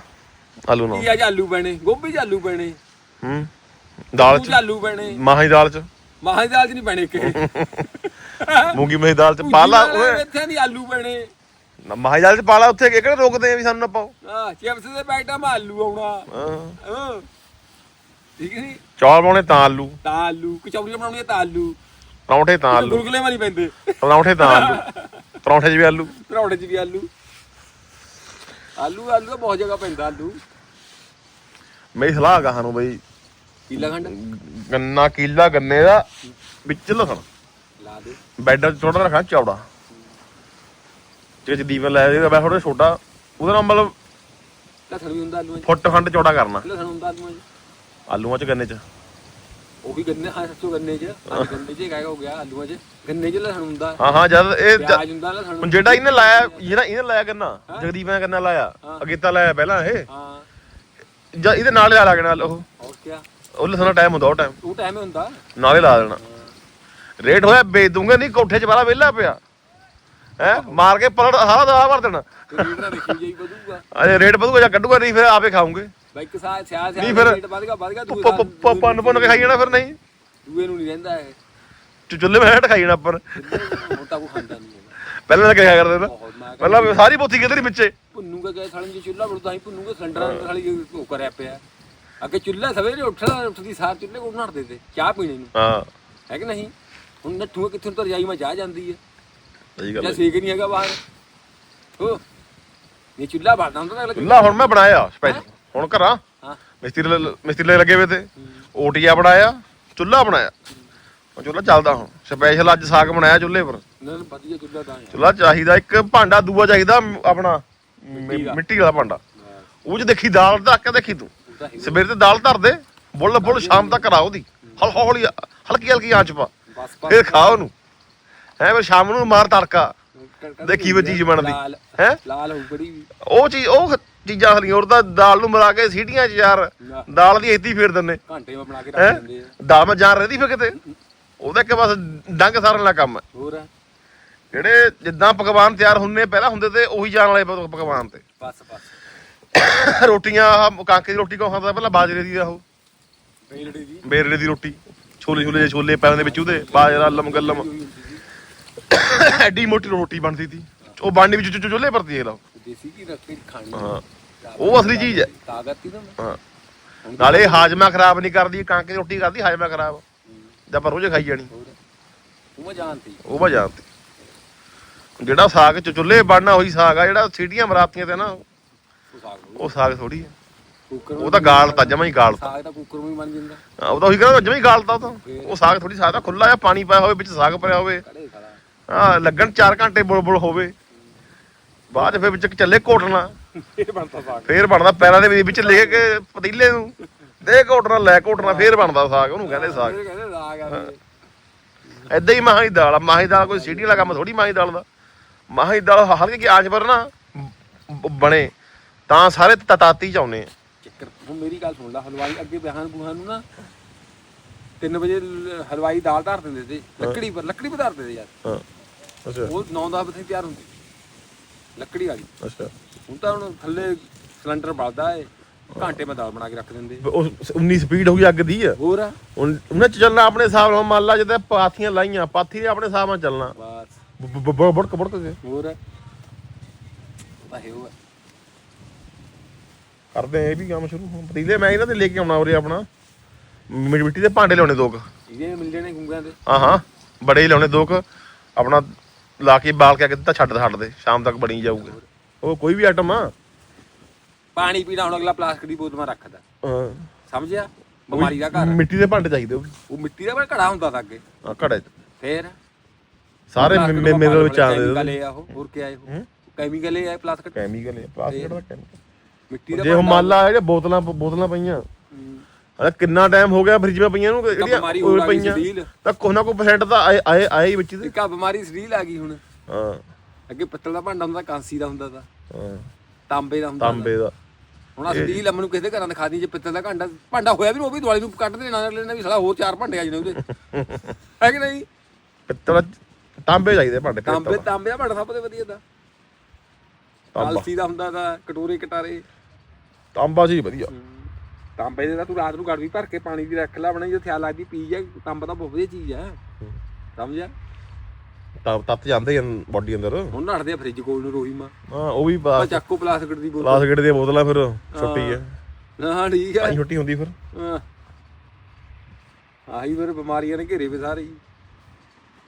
ਆਲੂ ਨਾਲ। ਕੀ ਅੱਜ ਆਲੂ ਪੈਣੇ? ਗੋਭੀ ਚ ਆਲੂ ਪੈਣੇ। ਹੂੰ। ਦਾਲ ਚ। ਆਲੂ ਪੈਣੇ। ਮਾਹੀ ਦਾਲ ਚ। ਮਾਹਾਂ ਦਾਲ ਚ ਨਹੀਂ ਪੈਣੇ ਕਿ ਮੂੰਗੀ ਮਹੀ ਦਾਲ ਚ ਪਾ ਲਾ ਓਏ। ਇੱਥੇ ਨਹੀਂ ਆਲੂ ਪੈਣੇ। ਨਾ ਮਾਹੀ ਦਾਲ ਚ ਪਾ ਲਾ ਉੱਥੇ ਕਿਹੜੇ ਰੋਕਦੇ ਆ ਵੀ ਸਾਨੂੰ ਨਾ ਪਾਓ? ਹਾਂ ਚਿਪਸ ਦੇ ਪੈਕਟਾਂ ਮਾ ਆਲੂ ਆਉਣਾ। ਹਾਂ। ਹਾਂ। ਠੀਕ ਨਹੀਂ ਚੌਲ ਪਾਉਣੇ ਤਾਂ ਆਲੂ। ਤਾਂ ਆਲੂ ਕਚੌਰੀਆਂ ਬਣਾਉਣੀਆਂ ਤਾਂ ਆਲੂ ਪਰੌਂਠੇ ਤਾਂ ਆਲੂ। ਗੁਲਗੁਲੇ ਮਾ ਨਹੀਂ ਪੈਂਦੇ। ਪਰੌਂਠੇ ਤਾਂ ਆਲੂ। ਪਰੌਂਠੇ 'ਚ ਵੀ ਆਲੂ। ਪਰੌਂਠੇ ਚ ਵੀ ਆਲੂ। ਆਲੂ ਆਲੂ ਤਾਂ ਬਹੁਤ ਜਗ੍ਹਾ ਪੈਂਦਾ ਆਲੂ। ਮੇਰੀ ਸਲਾਹ ਗਾ ਸਾਨੂੰ ਬਈ। ਕੀਲਾ ਖੰਡ? ਗੰਨਾ ਕੀਲਾ ਗੰਨੇ ਦਾ ਵਿੱਚ ਲਸਣ। ਲਾ ਦੇ। ਬੈੱਡ ਥੋੜਾ ਰੱਖਣਾ ਚੌੜਾ। ਜੇ ਦੀਵਨ ਲੈ ਜਾਏਗਾ ਮੈਂ ਥੋੜਾ ਛੋਟਾ ਉਹਦੇ ਨਾਲ ਮਤਲਬ ਲਸਣ ਵੀ ਹੁੰਦਾ ਆਲੂਆਂ ਚ? ਫੁੱਟ ਖੰਡ ਚੌੜਾ ਕਰਨਾ। ਹੁੰਦਾ ਆਲੂਆਂ ਚ? ਆਲੂਆਂ 'ਚ ਗੰਨੇ 'ਚ। ਉਹ ਵੀ ਗੰਨੇ ਹਾਂ ਸੱਚੋ ਗੰਨੇ ਚ। ਹਾਂ ਗੰਨੇ ਚ ਹੀ ਕਹਿ ਹੋ ਗਿਆ ਆਲੂਆਂ ਚ। ਗੰਨੇ ਚ ਲਸਣ ਹੁੰਦਾ? ਹਾਂ ਹਾਂ ਜਦ ਇਹ ਜ- ਪਿਆਜ਼ ਹੁੰਦਾ ਲਸਣ ਹੁਣ ਜਿਹੜਾ ਇਹਨੇ ਲਾਇਆ ਜਿਹੜਾ ਇਹਨੇ ਲਾਇਆ ਗੰਨਾ ਜਗਦੀਪ ਨੇ ਗੰਨਾ ਲਾਇਆ ਅਗੇਤਾ ਲਾਇਆ ਪਹਿਲਾਂ ਇਹ। ਹਾਂ। ਜਾਂ ਇਹਦੇ ਨਾਲ ਹੀ ਲਾ ਲੱਗਣਾ ਉਹ। ਹੋਰ ਕੀ ਉਹ ਲਸਣਾ ਟਾਈਮ ਹੁੰਦਾ ਉਹ ਟਾਈਮ ਉਹ ਟਾਈਮ ਹੁੰਦਾ। ਨਾਲੇ ਲਾ ਦੇਣਾ। ਰੇਟ ਹੋਇਆ ਵੇਚ ਦੂੰਗਾ ਨਹੀਂ ਕੋਠੇ 'ਚ ਬਾਲਾ ਵਿਹਲਾ ਪਿਆ। ਹੈ? ਮਾਰ ਕੇ ਪਲਟ ਸਾਰਾ ਦਵਾ ਭਰ ਦੇਣਾ। ਰੇਟ ਦਾ ਦੇਖੀ ਜਾਈ ਵਧੂਗਾ। ਅਜੇ ਰੇਟ ਵਧੂਗਾ ਜਾਂ ਕੱਢੂਗਾ ਨਹੀਂ ਫਿਰ ਆਪੇ ਖਾਉਂਗੇ ਬਾਈ ਇੱਕ ਸਾਲ ਸਿਆ ਸਿਆ ਨਹੀਂ ਫਿਰ- ਰੇਟ ਦੂਏ ਪੰਨ ਪੰਨ ਕੇ ਖਾਈ ਜਾਣਾ ਫਿਰ ਨਹੀਂ। ਦੂਏ ਨੂੰ ਨਹੀਂ ਰਹਿੰਦਾ ਇਹ। ਚੁੱਲ੍ਹੇ ਮੈਂ ਹਟ ਖਾਈ ਜਾਣਾ ਪਰ ਮੋਟਾ ਕੋ ਖਾਂਦਾ ਨਹੀਂ। ਪਹਿਲਾਂ ਤਾਂ ਕਿਹਾ ਕਰਦੇ ਨਾ? ਪਹਿਲਾਂ ਸਾਰੀ ਪੋਥੀ ਕਿਤੇ ਨਹੀਂ ਵਿੱਚੇ? ਭੁੰਨੂਗਾ ਗਏ ਸਾਲੇ ਜੀ ਚੁੱਲ੍ਹਾ ਬੜਦਾ ਹੀ ਭੁੰਨੂਗਾ ਸਿਲੰਡਰਾਂ ਸਾਲੀ ਉਹ ਕਰਿਆ ਪਿਆ। ਅੱਗੇ ਚੁੱਲ੍ਹਾ ਸਵੇਰੇ ਉੱਠਣਾ ਉੱਠਦੀ ਸਾਰ ਚੁੱਲ੍ਹੇ ਕੋਲ ਨੜਦੇ ਤੇ ਚਾਹ ਪੀਣੇ ਨੂੰ। ਹਾਂ। ਹੈ ਕਿ ਨਹੀਂ? ਹੁਣ ਨੱਠੂਗਾ ਕਿੱਥੇ ਤਾਂ ਰਜਾਈ ਮੈਂ ਚਾਹ ਜਾਂਦੀ ਹੈ ਸਹੀ ਗੱਲ ਜਾਂ ਹੈ ਸੇਕ ਨਹੀਂ ਹੈਗਾ ਬਾਹਰ। ਹੋ ਇਹ ਚੁੱਲ੍ਹਾ ਬਾਲਦਾ ਹੁੰਦਾ ਤਾਂ ਅਗਲਾ ਚੁੱਲ੍ਹਾ ਹੁਣ ਮੈਂ ਬਣਾਇਆ ਸਪੈਸ਼ਲ। ਹੁਣ ਘਰਾਂ ਹਾਂ। ਮਿਸਤਰੀ ਲ- ਮਿਸਤਰੀ ਲੱਗੇ ਵੇ ਤੇ। ਓਟੀਆ ਬਣਾਇਆ ਚੁੱਲ੍ਹਾ ਬਣਾਇਆ। ਉਹ ਚੁੱਲ੍ਹਾ ਚੱਲਦਾ ਹੁਣ। ਸਪੈਸ਼ਲ ਅੱਜ ਸਾਗ ਬਣਾਇਆ ਚੁੱਲ੍ਹੇ ਪਰ। ਵਧੀਆ ਤਾਂ ਹੈ। ਚੁੱਲ੍ਹਾ ਚਾਹੀਦਾ ਇੱਕ ਭਾਂਡਾ ਦੂਆ ਚਾਹੀਦਾ ਮ- ਆਪਣਾ ਮਿੱਟੀ ਦਾ। ਮਿੱਟੀ ਵਾਲਾ ਭਾਂਡਾ। ਉਹ ਚ ਦੇਖੀ ਦਾਲ ਧਰ ਕੇ ਦੇਖੀ ਤੂੰ? ਉਹ ਤਾਂ ਹੈ। ਸਵੇਰ ਤੇ ਦਾਲ ਧਰ ਦੇ ਬੁੱਲ ਬੁੱਲ ਸ਼ਾਮ ਤੱਕ ਕਰਾ ਉਹਦੀ। ਹਲ ਹੌਲੀ ਹਲਕੀ ਹਲਕੀ ਆਂਚ ਪਾ। ਬਸ ਫਿਰ ਖਾ ਉਹਨੂੰ। ਹੈ ਫਿਰ ਸ਼ਾਮ ਨੂੰ ਮਾਰ ਤੜਕਾ। ਦੇਖੀ ਵੀ ਚੀਜ਼ ਬਣਦੀ? ਹੈ? ਲਾਲ ਹੋਊ ਬੜੀ। ਵੀ ਉਹ ਚੀਜ਼ ਉਹ ਚੀਜ਼ਾਂ ਹਲੀਆਂ ਹੋਰ ਤਾਂ ਦਾਲ ਨੂੰ ਮਿਲਾ ਕੇ ਸੀਟੀਆਂ 'ਚ ਯਾਰ ਦਾਲ ਦੀ ਇੱਦੀ ਫੇਰ ਦਿੰਨੇ ਘੰਟੇ ਮੈਂ ਬਣਾ ਕੇ ਰੱਖ ਦਿੰਦੇ ਆ। ਦਾਲ ਮੈਂ ਜਾਣ ਰਹੀ ਫਿਰ ਕਿਤੇ? ਉਹਦਾ ਇੱਕ ਬਸ ਡੰਗ ਸਾਰਨ ਵਾਲਾ ਕੰਮ। ਹੈ ਹੋਰ? ਆ। ਜਿਹੜੇ ਜਿੱਦਾਂ ਪਕਵਾਨ ਤਿਆਰ ਹੁੰਨੇ ਪਹਿਲਾਂ ਹੁੰਦੇ ਤੇ ਉਹੀ ਜਾਣ ਵਾਲੇ ਪਕਵਾਨ ਤੇ। ਬਸ ਬਸ। ਰੋਟੀਆਂ ਆਹ ਕਾਂਕੇ ਦੀ ਰੋਟੀ ਕੋ ਖਾਂਦਾ ਪਹਿਲਾਂ? ਬਾਜਰੇ ਦੀ ਆ ਉਹ ਬੇਲੜੀ ਦੀ। ਬੇਰੜੇ ਦੀ ਰੋਟੀ। ਛੋਲੇ ਛੋਲੇ ਜਿਹੇ ਛੋਲੇ ਪੈ ਜਾਂਦੇ ਵਿੱਚ ਉਹਦੇ ਬਾਜਰਾ ਲਮ ਗਲਮ ਐਡੀ ਮੋਟੀ ਰੋਟੀ ਬਣਦੀ ਸੀ। ਉਹ ਬਣਨੀ ਵਿੱਚ ਚੁੱਲ੍ਹੇ ਪਰਤੀ ਇਹ ਲਾ ਦੇਸੀ ਕੀ ਰੱਖ ਕੇ ਖਾਣੀ। ਹਾਂ। ਉਹ ਅਸਲੀ ਚੀਜ਼ ਹੈ। ਤਾਕਤ ਹੀ ਤਾਂ ਹਾਂ। ਨਾਲੇ ਹਾਜਮਾ ਖਰਾਬ ਨਹੀਂ ਕਰਦੀ ਕਾਂਕੇ ਦੀ ਰੋਟੀ ਕਰਦੀ ਹਾਜਮਾ ਖਰਾਬ। ਜਦ ਪਰ ਰੋਜ਼ ਖਾਈ ਜਾਣੀ। ਉਹ ਮੈਂ ਜਾਣਤੀ ਉਹ ਵਾ ਜਾਣਦੀ। ਜਿਹੜਾ ਸਾਗ ਚੁੱਲ੍ਹੇ ਬਣਨਾ ਉਹੀ ਸਾਗ ਆ ਜਿਹੜਾ ਸੀਟੀਆਂ ਮਰਾਤੀਆਂ ਤੇ ਨਾ ਉਹ ਸਾਗ ਥੋੜੀ ਕੁੱਕਰ ਉਹ ਤਾਂ ਗਾਲਤਾ ਜਮਾ ਹੀ ਗਾਲਤਾ। ਸਾਗ ਤਾਂ ਕੁੱਕਰ ਨੂੰ ਹੀ ਬਣ ਜਾਂਦਾ। ਹਾਂ, ਉਹ ਤਾਂ ਉਹੀ ਕਹਿੰਦਾ ਜਮਾ ਹੀ ਗਾਲਤਾ ਉਹ ਤਾਂ। ਉਹ ਸਾਗ ਥੋੜੀ ਸਾਗ ਦਾ ਖੁੱਲਾ ਆ ਪਾਣੀ ਪਾਇਆ ਹੋਵੇ ਵਿੱਚ ਸਾਗ ਭਰਿਆ ਹੋਵੇ। ਲੱਗਣ 4 ਘੰਟੇ ਬੁਲਬੁਲ ਹੋਵੇ। ਬਾਅਦ ਫਿਰ ਵਿੱਚ ਚੱਲੇ ਘੋਟਣਾ। ਇਹ ਬਣਦਾ ਸਾਗ। ਫੇਰ ਬਣਦਾ ਪੈਰਾਂ ਦੇ ਵਿੱਚ ਲੈ ਕੇ ਪਤੀਲੇ ਨੂੰ। ਦੇ ਘੋਟਣਾ ਲੈ ਘੋਟਣਾ ਫੇਰ ਬਣਦਾ ਸਾਗ ਉਹਨੂੰ ਕਹਿੰਦੇ ਸਾਗ। ਇਹ ਕਹਿੰਦੇ ਸਾਗ ਆ ਵੀ। ਐਦਾਂ ਹੀ ਮਾਹੀ ਦਾਲ ਆ ਮਾਹੀ ਦਾਲ ਕੋਈ ਸੀਟੀ ਵਾਲਾ ਕੰਮ ਥੋੜੀ ਮਾਹੀ ਦਾਲ ਦਾ। ਮਾਹੀ ਦਾਲ ਹਲਕੀ ਕਿ ਆਂਚ ਪਰ ਨਾ ਬ- ਬਣੇ ਤਾਂ ਸਾਰੇ ਤਤਾਤੀ ਚ ਆਉਨੇ ਆ। ਚੱਕਰ ਹੁਣ ਮੇਰੀ ਗੱਲ ਸੁਣ ਲੈ ਹਲਵਾਈ ਅੱਗੇ ਬਿਹਾਨ ਬੁਹਾਨ ਨੂੰ ਨਾ 3 ਵਜੇ ਲ- ਹਲਵਾਈ ਦਾਲ ਧਰ ਦਿੰਦੇ ਤੇ ਲੱਕੜੀ ਪਰ ਲੱਕੜੀ ਪਰ ਧਰ ਦਿੰਦੇ ਯਾਰ। ਹਾਂ। ਅੱਛਾ। ਉਹ 9-10 ਵਜੇ ਤਿਆਰ ਹੁੰਦੀ। ਲੱਕੜੀ ਵਾਲੀ। ਅੱਛਾ। ਹੁਣ ਤਾਂ ਹੁਣ ਥੱਲੇ ਸਿਲੰਡਰ ਬਲਦਾ ਏ ਘੰਟੇ ਮੈਂ ਦਾਲ ਬਣਾ ਕੇ ਰੱਖ ਦਿੰਦੇ। ਉਹ 19 ਸਪੀਡ ਹੋ ਗਈ ਅੱਗ ਦੀ ਆ। ਹੋਰ ਉਹਨੇ ਚ ਚੱਲਣਾ ਆਪਣੇ ਹਿਸਾਬ ਨਾਲ ਮੰਨ ਲਾ ਜਿੱਦਾਂ ਪਾਥੀਆਂ ਲਾਈਆਂ ਪਾਥੀ ਨੇ ਆਪਣੇ ਹਿਸਾਬ ਨਾਲ ਚੱਲਣਾ। ਬਸ। ਬੜਕ ਬੜਕ ਕੇ। ਹੋਰ? ਵਾਹੇ ਉਹ ਕਰਦੇ ਆ ਇਹ ਵੀ ਕੰਮ ਸ਼ੁਰੂ। ਹੁਣ ਪਤੀਲੇ ਮੈਂ ਇਹਨਾਂ ਤੇ ਲੈ ਕੇ ਆਉਣਾ ਉਰੇ ਆਪਣਾ। ਮਿੱਟੀ ਦੇ ਭਾਂਡੇ ਲਿਆਉਣੇ ਦੋ ਕੁ। ਇਹਦੇ ਮਿਲ ਜਾਣੇ ਗੁੰਗਿਆਂ ਦੇ। ਹਾਂ ਹਾਂ ਬੜੇ ਹੀ ਲਿਆਉਣੇ ਦੋ ਕੁ। ਆਪਣਾ ਲਾ ਕੇ ਬਾਲ ਕੇ ਕਿੱਦਾਂ ਛੱਡ ਛੱਡ ਦੇ ਸ਼ਾਮ ਤੱਕ ਬਣੀ ਜਾਊਗਾ। ਉਹ ਕੋਈ ਵੀ ਆਈਟਮ ਆ। ਪਾਣੀ ਪੀਣਾ ਹੁਣ ਅਗਲਾ ਪਲਾਸਟਿਕ ਦੀ ਬੋਤਲ ਮੈਂ ਰੱਖਦਾ। ਹਾਂ। ਸਮਝਿਆ? ਬਿਮਾਰੀ ਦਾ ਘਰ। ਮਿੱਟੀ ਦੇ ਭਾਂਡੇ ਚਾਹੀਦੇ ਉਹ ਵੀ ਉਹ ਮਿੱਟੀ ਦਾ ਘੜਾ ਹੁੰਦਾ ਤਾਂ ਅੱਗੇ। ਹਾਂ ਘੜੇ 'ਚ। ਫੇਰ? ਸਾਰੇ ਮੇਰੇ ਵਿੱਚ ਆਉਂਦੇ ਕੈਮੀਕਲ ਇਹ ਆ ਉਹ ਹੋਰ ਕੀ ਆ ਇਹ ਕੈਮੀਕਲ ਇਹ ਆ ਪਲਾਸਟਿਕ? ਕੈਮੀਕਲ ਹੈ ਪਲਾਸਟਿਕ ਦਾ chemical। ਮਿੱਟੀ ਦਾ ਜੇ ਉਹ ਮੰਨ ਲਾ ਜਿਹੜੇ ਬੋਤਲਾਂ ਬੋਤਲਾਂ ਪਈਆਂ। ਅਰੇ ਕਿੰਨਾ ਟਾਈਮ ਹੋ ਗਿਆ ਫ੍ਰਿਜ ਵਿੱਚ ਪਈਆਂ ਨੂੰ ਜਿਹੜੀਆਂ ਬਿਮਾਰੀ ਲੱਗ ਗਈ ਸਰੀਰ। ਤਾਂ ਕੋਈ ਨਾ ਕੋਈ ਪਰਸੈਂਟ ਤਾਂ ਆਏ ਆਏ ਆਏ ਹੀ ਵਿੱਚ ਦੇ ਇੱਕ ਆ ਬਿਮਾਰੀ ਸਰੀਰ ਆ ਗਈ ਹੁਣ। ਹਾਂ। ਅੱਗੇ ਪਿੱਤਲ ਦਾ ਭਾਂਡਾ ਹੁੰਦਾ ਕਾਂਸੀ ਦਾ ਹੁੰਦਾ ਤਾਂ। ਹਾਂ। ਤਾਂਬੇ ਦਾ ਹੁੰਦਾ ਤਾਂਬੇ ਦਾ। ਹੁਣ ਅਸੀਂ ਡੀਲ ਮੈਨੂੰ ਕਿਸੇ ਦੇ ਘਰਾਂ ਦਿਖਾ ਦੀ ਜੇ ਪਿੱਤਲ ਦਾ ਭਾਂਡਾ ਭਾਂਡਾ ਹੋਇਆ ਵੀ ਉਹ ਵੀ ਦਿਵਾਲੀ ਨੂੰ ਕੱਢ ਦੇਣਾ ਅਗਲੇ ਨੇ ਵੀ ਸਾਲਾ ਹੋਰ ਚਾਰ ਭਾਂਡੇ ਆ ਜਾਣੇ ਉਹਦੇ। ਹੈ ਕਿ ਨਹੀਂ? ਪਿੱਤਲ ਤਾਂਬੇ ਚਾਹੀਦੇ ਭਾਂਡੇ ਤਾਂਬੇ ਤਾਂਬੇ ਦਾ ਭਾਂਡਾ ਸਭ ਤੋਂ ਵਧੀਆ ਦਾ ਤਾਂਬਾ। ਕਾਲਸੀ ਦਾ ਹੁੰਦਾ ਦਾ ਕਟੋਰੇ ਕਟਾਰੇ। ਤਾਂਬਾ ਜੀ ਵਧੀਆ। ਤਾਂਬੇ ਦੇ ਤਾਂ ਤੂੰ ਰਾਤ ਨੂੰ ਗੜਵੀ ਭਰ ਕੇ ਪਾਣੀ ਦੀ ਰੱਖ ਲੈ ਬਣਾ ਜੇ ਥਿਆ ਲੱਗਦੀ ਪੀ ਜਾ ਤਾਂਬਾ ਤਾਂ ਬਹੁਤ ਵਧੀਆ ਚੀਜ਼ ਆ। ਸਮਝਿਆ ਤਾਂ ਤੱਤ ਜਾਂਦੇ ਬਾਡੀ ਅੰਦਰ। ਹੁਣ ਨੜਦੇ ਆ ਫ੍ਰਿਜ ਕੋਲ ਨੂੰ ਰੋਈ ਮਾਂ। ਹਾਂ ਉਹ ਵੀ ਆ ਚੱਕੋ ਪਲਾਸਟਿਕ ਦੀ ਬੋਤਲ। ਪਲਾਸਟਿਕ ਦੀਆਂ ਬੋਤਲਾਂ ਫਿਰ ਛੁੱਟੀ ਹੈ ਹਾਂ ਠੀਕ ਆ। ਆਈ ਛੁੱਟੀ ਹੁੰਦੀ ਫਿਰ। ਹਾਂ। ਆਹੀ ਫਿਰ ਬਿਮਾਰੀਆਂ ਨੇ ਘੇਰੇ ਵੇ ਸਾਰੇ ਹੀ।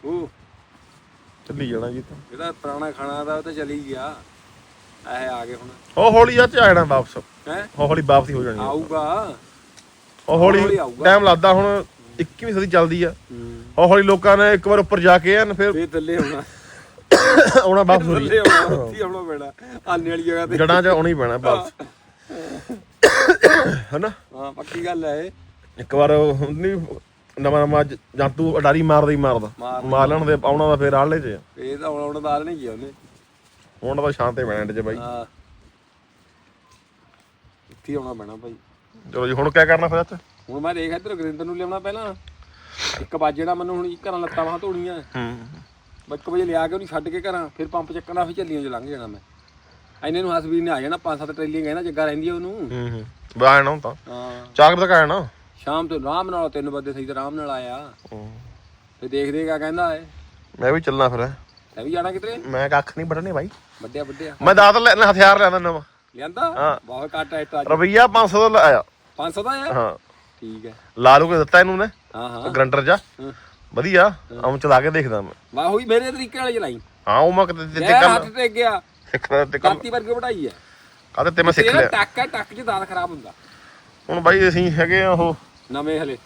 ਉਹ ਚੱਲੀ ਜਾਣਾ ਜੀ ਤਾਂ। ਜਿਹੜਾ ਪੁਰਾਣਾ ਖਾਣਾ ਦਾ ਉਹ ਤਾਂ ਚਲੀ ਗਿਆ। ਐ ਆ ਗਏ ਹੁਣ। ਉਹ ਹੌਲੀ ਆ ਚ ਆ ਜਾਣਾ ਵਾਪਸ। ਹੈ? ਉਹ ਹੌਲੀ ਵਾਪਸੀ ਹੋ ਜਾਣੀ ਆ। ਆਊਗਾ। ਉਹ ਹੌਲੀ ਹੌਲੀ ਆਊਗਾ। ਟਾਈਮ ਲੱਗਦਾ ਹੁਣ 21ਵੀਂ ਸਦੀ ਚੱਲਦੀ ਆ। ਹੂੰ। ਉਹ ਹੌਲੀ ਲੋਕਾਂ ਨੇ ਇੱਕ ਵਾਰ ਉੱਪਰ ਜਾ ਕੇ ਐਨ ਫਿਰ ਫੇਰ ਥੱਲੇ ਆਉਣਾ। ਆਉਣਾ ਵਾਪਸ ਹੋਰੀ ਥੱਲੇ ਆਉਣਾ ਉੱਥੇ ਆਉਣਾ ਪੈਣਾ। ਆਨੇ ਵਾਲੀ ਜਗ੍ਹਾ ਤੇ। ਜੜਾਂ 'ਚ ਆਉਣਾ ਹੀ ਪੈਣਾ ਵਾਪਸ। ਹਨਾ? ਹਾਂ ਪੱਕੀ ਗੱਲ ਹੈ ਇਹ। ਇੱਕ ਵਾਰ ਹੁੰਦੀ ਨਵਾਂ ਨਵਾਂ ਜ- ਜੰਤੂ ਅਡਾਰੀ ਮਾਰਦਾ ਹੀ ਮਾਰਦਾ। ਮਾਰ ਲੈਣ ਦੇ ਆਉਣਾ ਦਾ ਫੇਰ ਆਲੇ 'ਚ ਇਹ ਤਾਂ ਆਉਣਾ ਆਉਣਾ ਦਾਲ ਨਹੀਂ ਗਿਆ ਉਹਨੇ ਹੁਣ ਤਾਂ ਸ਼ਾਂਤੇ ਪੈਣਾ ਐਂਡ 'ਚ ਬਾਈ। ਹਾਂ। ਇੱਥੇ ਆਉਣਾ ਪੈਣਾ ਭਾਈ ਚਲੋ ਜੀ ਹੁਣ ਕੀ ਕਰਨਾ ਫਿਰ ਇੱਥੇ ਹੁਣ ਮੈਂ ਦੇਖ ਇੱਧਰ ਗਰਿੰਦਰ ਨੂੰ ਲਿਆਉਣਾ ਪਹਿਲਾਂ। ਇੱਕ ਵਜੇ ਜਿਹੜਾ ਮੈਨੂੰ ਹੁਣ ਘਰਾਂ ਲੱਤਾਂ ਬਾਹਾਂ ਧੋਣੀਆਂ। ਹੂੰ। ਇੱਕ ਵਜੇ ਲਿਆ ਕੇ ਉਹਨੂੰ ਛੱਡ ਕੇ ਘਰਾਂ ਫਿਰ ਪੰਪ ਚੱਕਣਾ ਫਿਰ ਚੱਲੀਆਂ ਚ ਲੰਘ ਜਾਣਾ ਮੈਂ। ਐਨੇ ਨੂੰ ਹਸਬੀਰ ਨੇ ਆ ਜਾਣਾ ਪੰਜ ਸੱਤ ਟਰੇਲੀਆਂ ਕਹਿੰਦਾ ਜੱਗਾ ਰਹਿੰਦੀ ਆ ਉਹਨੂੰ। ਹੂੰ ਹੂੰ। ਨਾ ਤਾਂ। ਹਾਂ। ਚਾਕ ਤੱਕ ਆਇਆ ਨਾ ਸ਼ਾਮ ਤੋਂ ਆਰਾਮ ਨਾਲ 3 ਵਜੇ ਸਹੀ ਤੇ ਆਰਾਮ ਨਾਲ ਆਇਆ। ਹੂੰ। ਤੇ ਦੇਖ ਦੇਗਾ ਕਹਿੰਦਾ ਏ ਮੈਂ ਵੀ ਚੱਲਣਾ ਫਿਰ। ਤੈ ਵੀ ਜਾਣਾ ਕਿਤੇ ਮੈਂ ਕੱਖ ਨਹੀਂ ਵੱਢਣੇ ਬਾਈ। ਵੱਡਿਆ ਵੱਡਿਆ। ਮੈਂ ਦਾਤ ਲੈਣਾ ਹਥਿਆਰ ਲੈਣਾ ਨਵਾਂ ਲਿਆਂਦਾ? ਹਾਂ। ਬਹੁਤ ਘੱਟ ਆਇਆ ਅੱਜ। ਰੁਪਈਆ 500 ਦਾ ਲਾਇਆ 500 ਦਾ ਆ ਹਾਂ। ਠੀਕ ਹੈ। ਲਾ ਲੂ ਕੇ ਦਿੱਤਾ ਇਹਨੂੰ ਨੇ ਹਾਂ ਹਾਂ। ਗਰੰਟਰ ਜਾ। ਹਾਂ। ਵਧੀਆ। ਆਉਂ ਚਲਾ ਕੇ ਦੇਖਦਾ ਮੈਂ। ਵਾਹ ਹੋਈ ਮੇਰੇ ਤਰੀਕੇ ਨਾਲ ਚਲਾਈ। ਹਾਂ ਉਹ ਮੈਂ ਕਿਤੇ ਜੇ ਟਿਕਾ ਹੱਥ ਤੇ ਗਿਆ। ਸਿੱਖਦਾ ਟਿਕਾ ਕਾਤੀ ਵਰਗੇ ਵਢਾਈ ਹੈ। ਕਾਹਦੇ ਤੇ ਮੈਂ ਸਿੱਖ ਲਿਆ। ਟੱਕ ਹੈ ਟੱਕ 'ਚ ਦਾਤ ਖਰਾਬ ਹੁੰਦਾ। ਹੁਣ ਬਾਈ ਅਸੀਂ ਹੈਗੇ ਆ ਉਹ ਨਵੇਂ ਹਲੇ।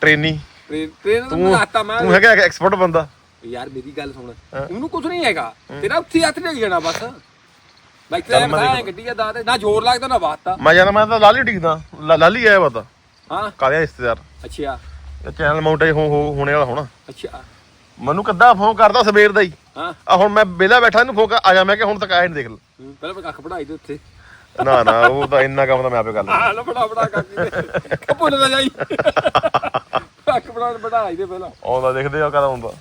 ਟ੍ਰੇਨੀ। ਤੂੰ ਨੂੰ ਤੂੰ ਹੈਗਾ ਐਕਸਪਰਟ ਬੰਦਾ। ਯਾਰ ਮੇਰੀ ਗੱਲ ਸੁਣ। ਉਹਨੂੰ ਕੁਝ ਨਹੀਂ ਹੈਗਾ। ਤੇਰਾ ਉੱਥੇ ਹੀ ਹੱਥ ਲੱਗ ਜਾਣਾ ਬਸ। ਬਾਈਕ ਤੇ ਮੈਂ ਗੱਡੀ ਦਾ ਦਾਤ ਨਾ ਜ਼ੋਰ ਲੱਗਦਾ ਨਾ ਬਾਤ ਮੈਂ ਜਾਣਾ ਮੈਂ ਤਾਂ ਲਾਲੀ ਡਿੱਗਦਾ ਲਾਲੀ ਆਇਆ ਪਤਾ ਹਾਂ। ਕਾਲਿਆ ਰਿਸ਼ਤੇਦਾਰ। ਅੱਛਾ। ਚੈਨਲ ਮਾਊਂਟੇ ਹੋ ਹੋ- ਹੋਣੇ ਵਾਲਾ ਹੋਣਾ। ਅੱਛਾ। ਮੈਨੂੰ ਕਿੱਦਾਂ ਫੋਨ ਕਰਦਾ ਸਵੇਰ ਦਾ ਹੀ। ਹਾਂ। ਆ ਹੁਣ ਮੈਂ ਵਿਹਲਾ ਬੈਠਾ ਇਹਨੂੰ ਫੋਨ ਕਰ ਆ ਜਾ ਮੈਂ ਕਿ ਹੁਣ ਤੱਕ ਆਇਆ ਨਹੀਂ ਦੇਖ ਲੈ। ਹੂੰ, ਪਹਿਲਾਂ ਮੈਂ ਕੱਖ ਪੜਾਈ ਦੇ ਉੱਥੇ। ਨਾ ਨਾ ਉਹ ਤਾਂ ਇੰਨਾ ਕੰਮ ਤਾਂ ਮੈਂ ਆਪੇ ਕਰ ਆ ਲੈ ਬੜਾ ਬੜਾ ਕੱਖ ਭੁੱਲ ਨਾ ਜਾਈ। ਦੇ ਪਹਿਲਾਂ। ਆਉਂਦਾ ਦੇਖਦੇ ਆ ਕਦੋਂ ਆਉਂਦਾ।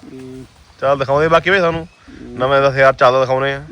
ਚੱਲ ਦਿਖਾਉਂਦੇ ਬਾਕੀ ਵੇ ਸਾਨੂੰ। ਨਵੇਂ ਦਾ ਹਜ਼ਾਰ ਚੱਲਦਾ ਦਿਖਾਉਨੇ ਆ।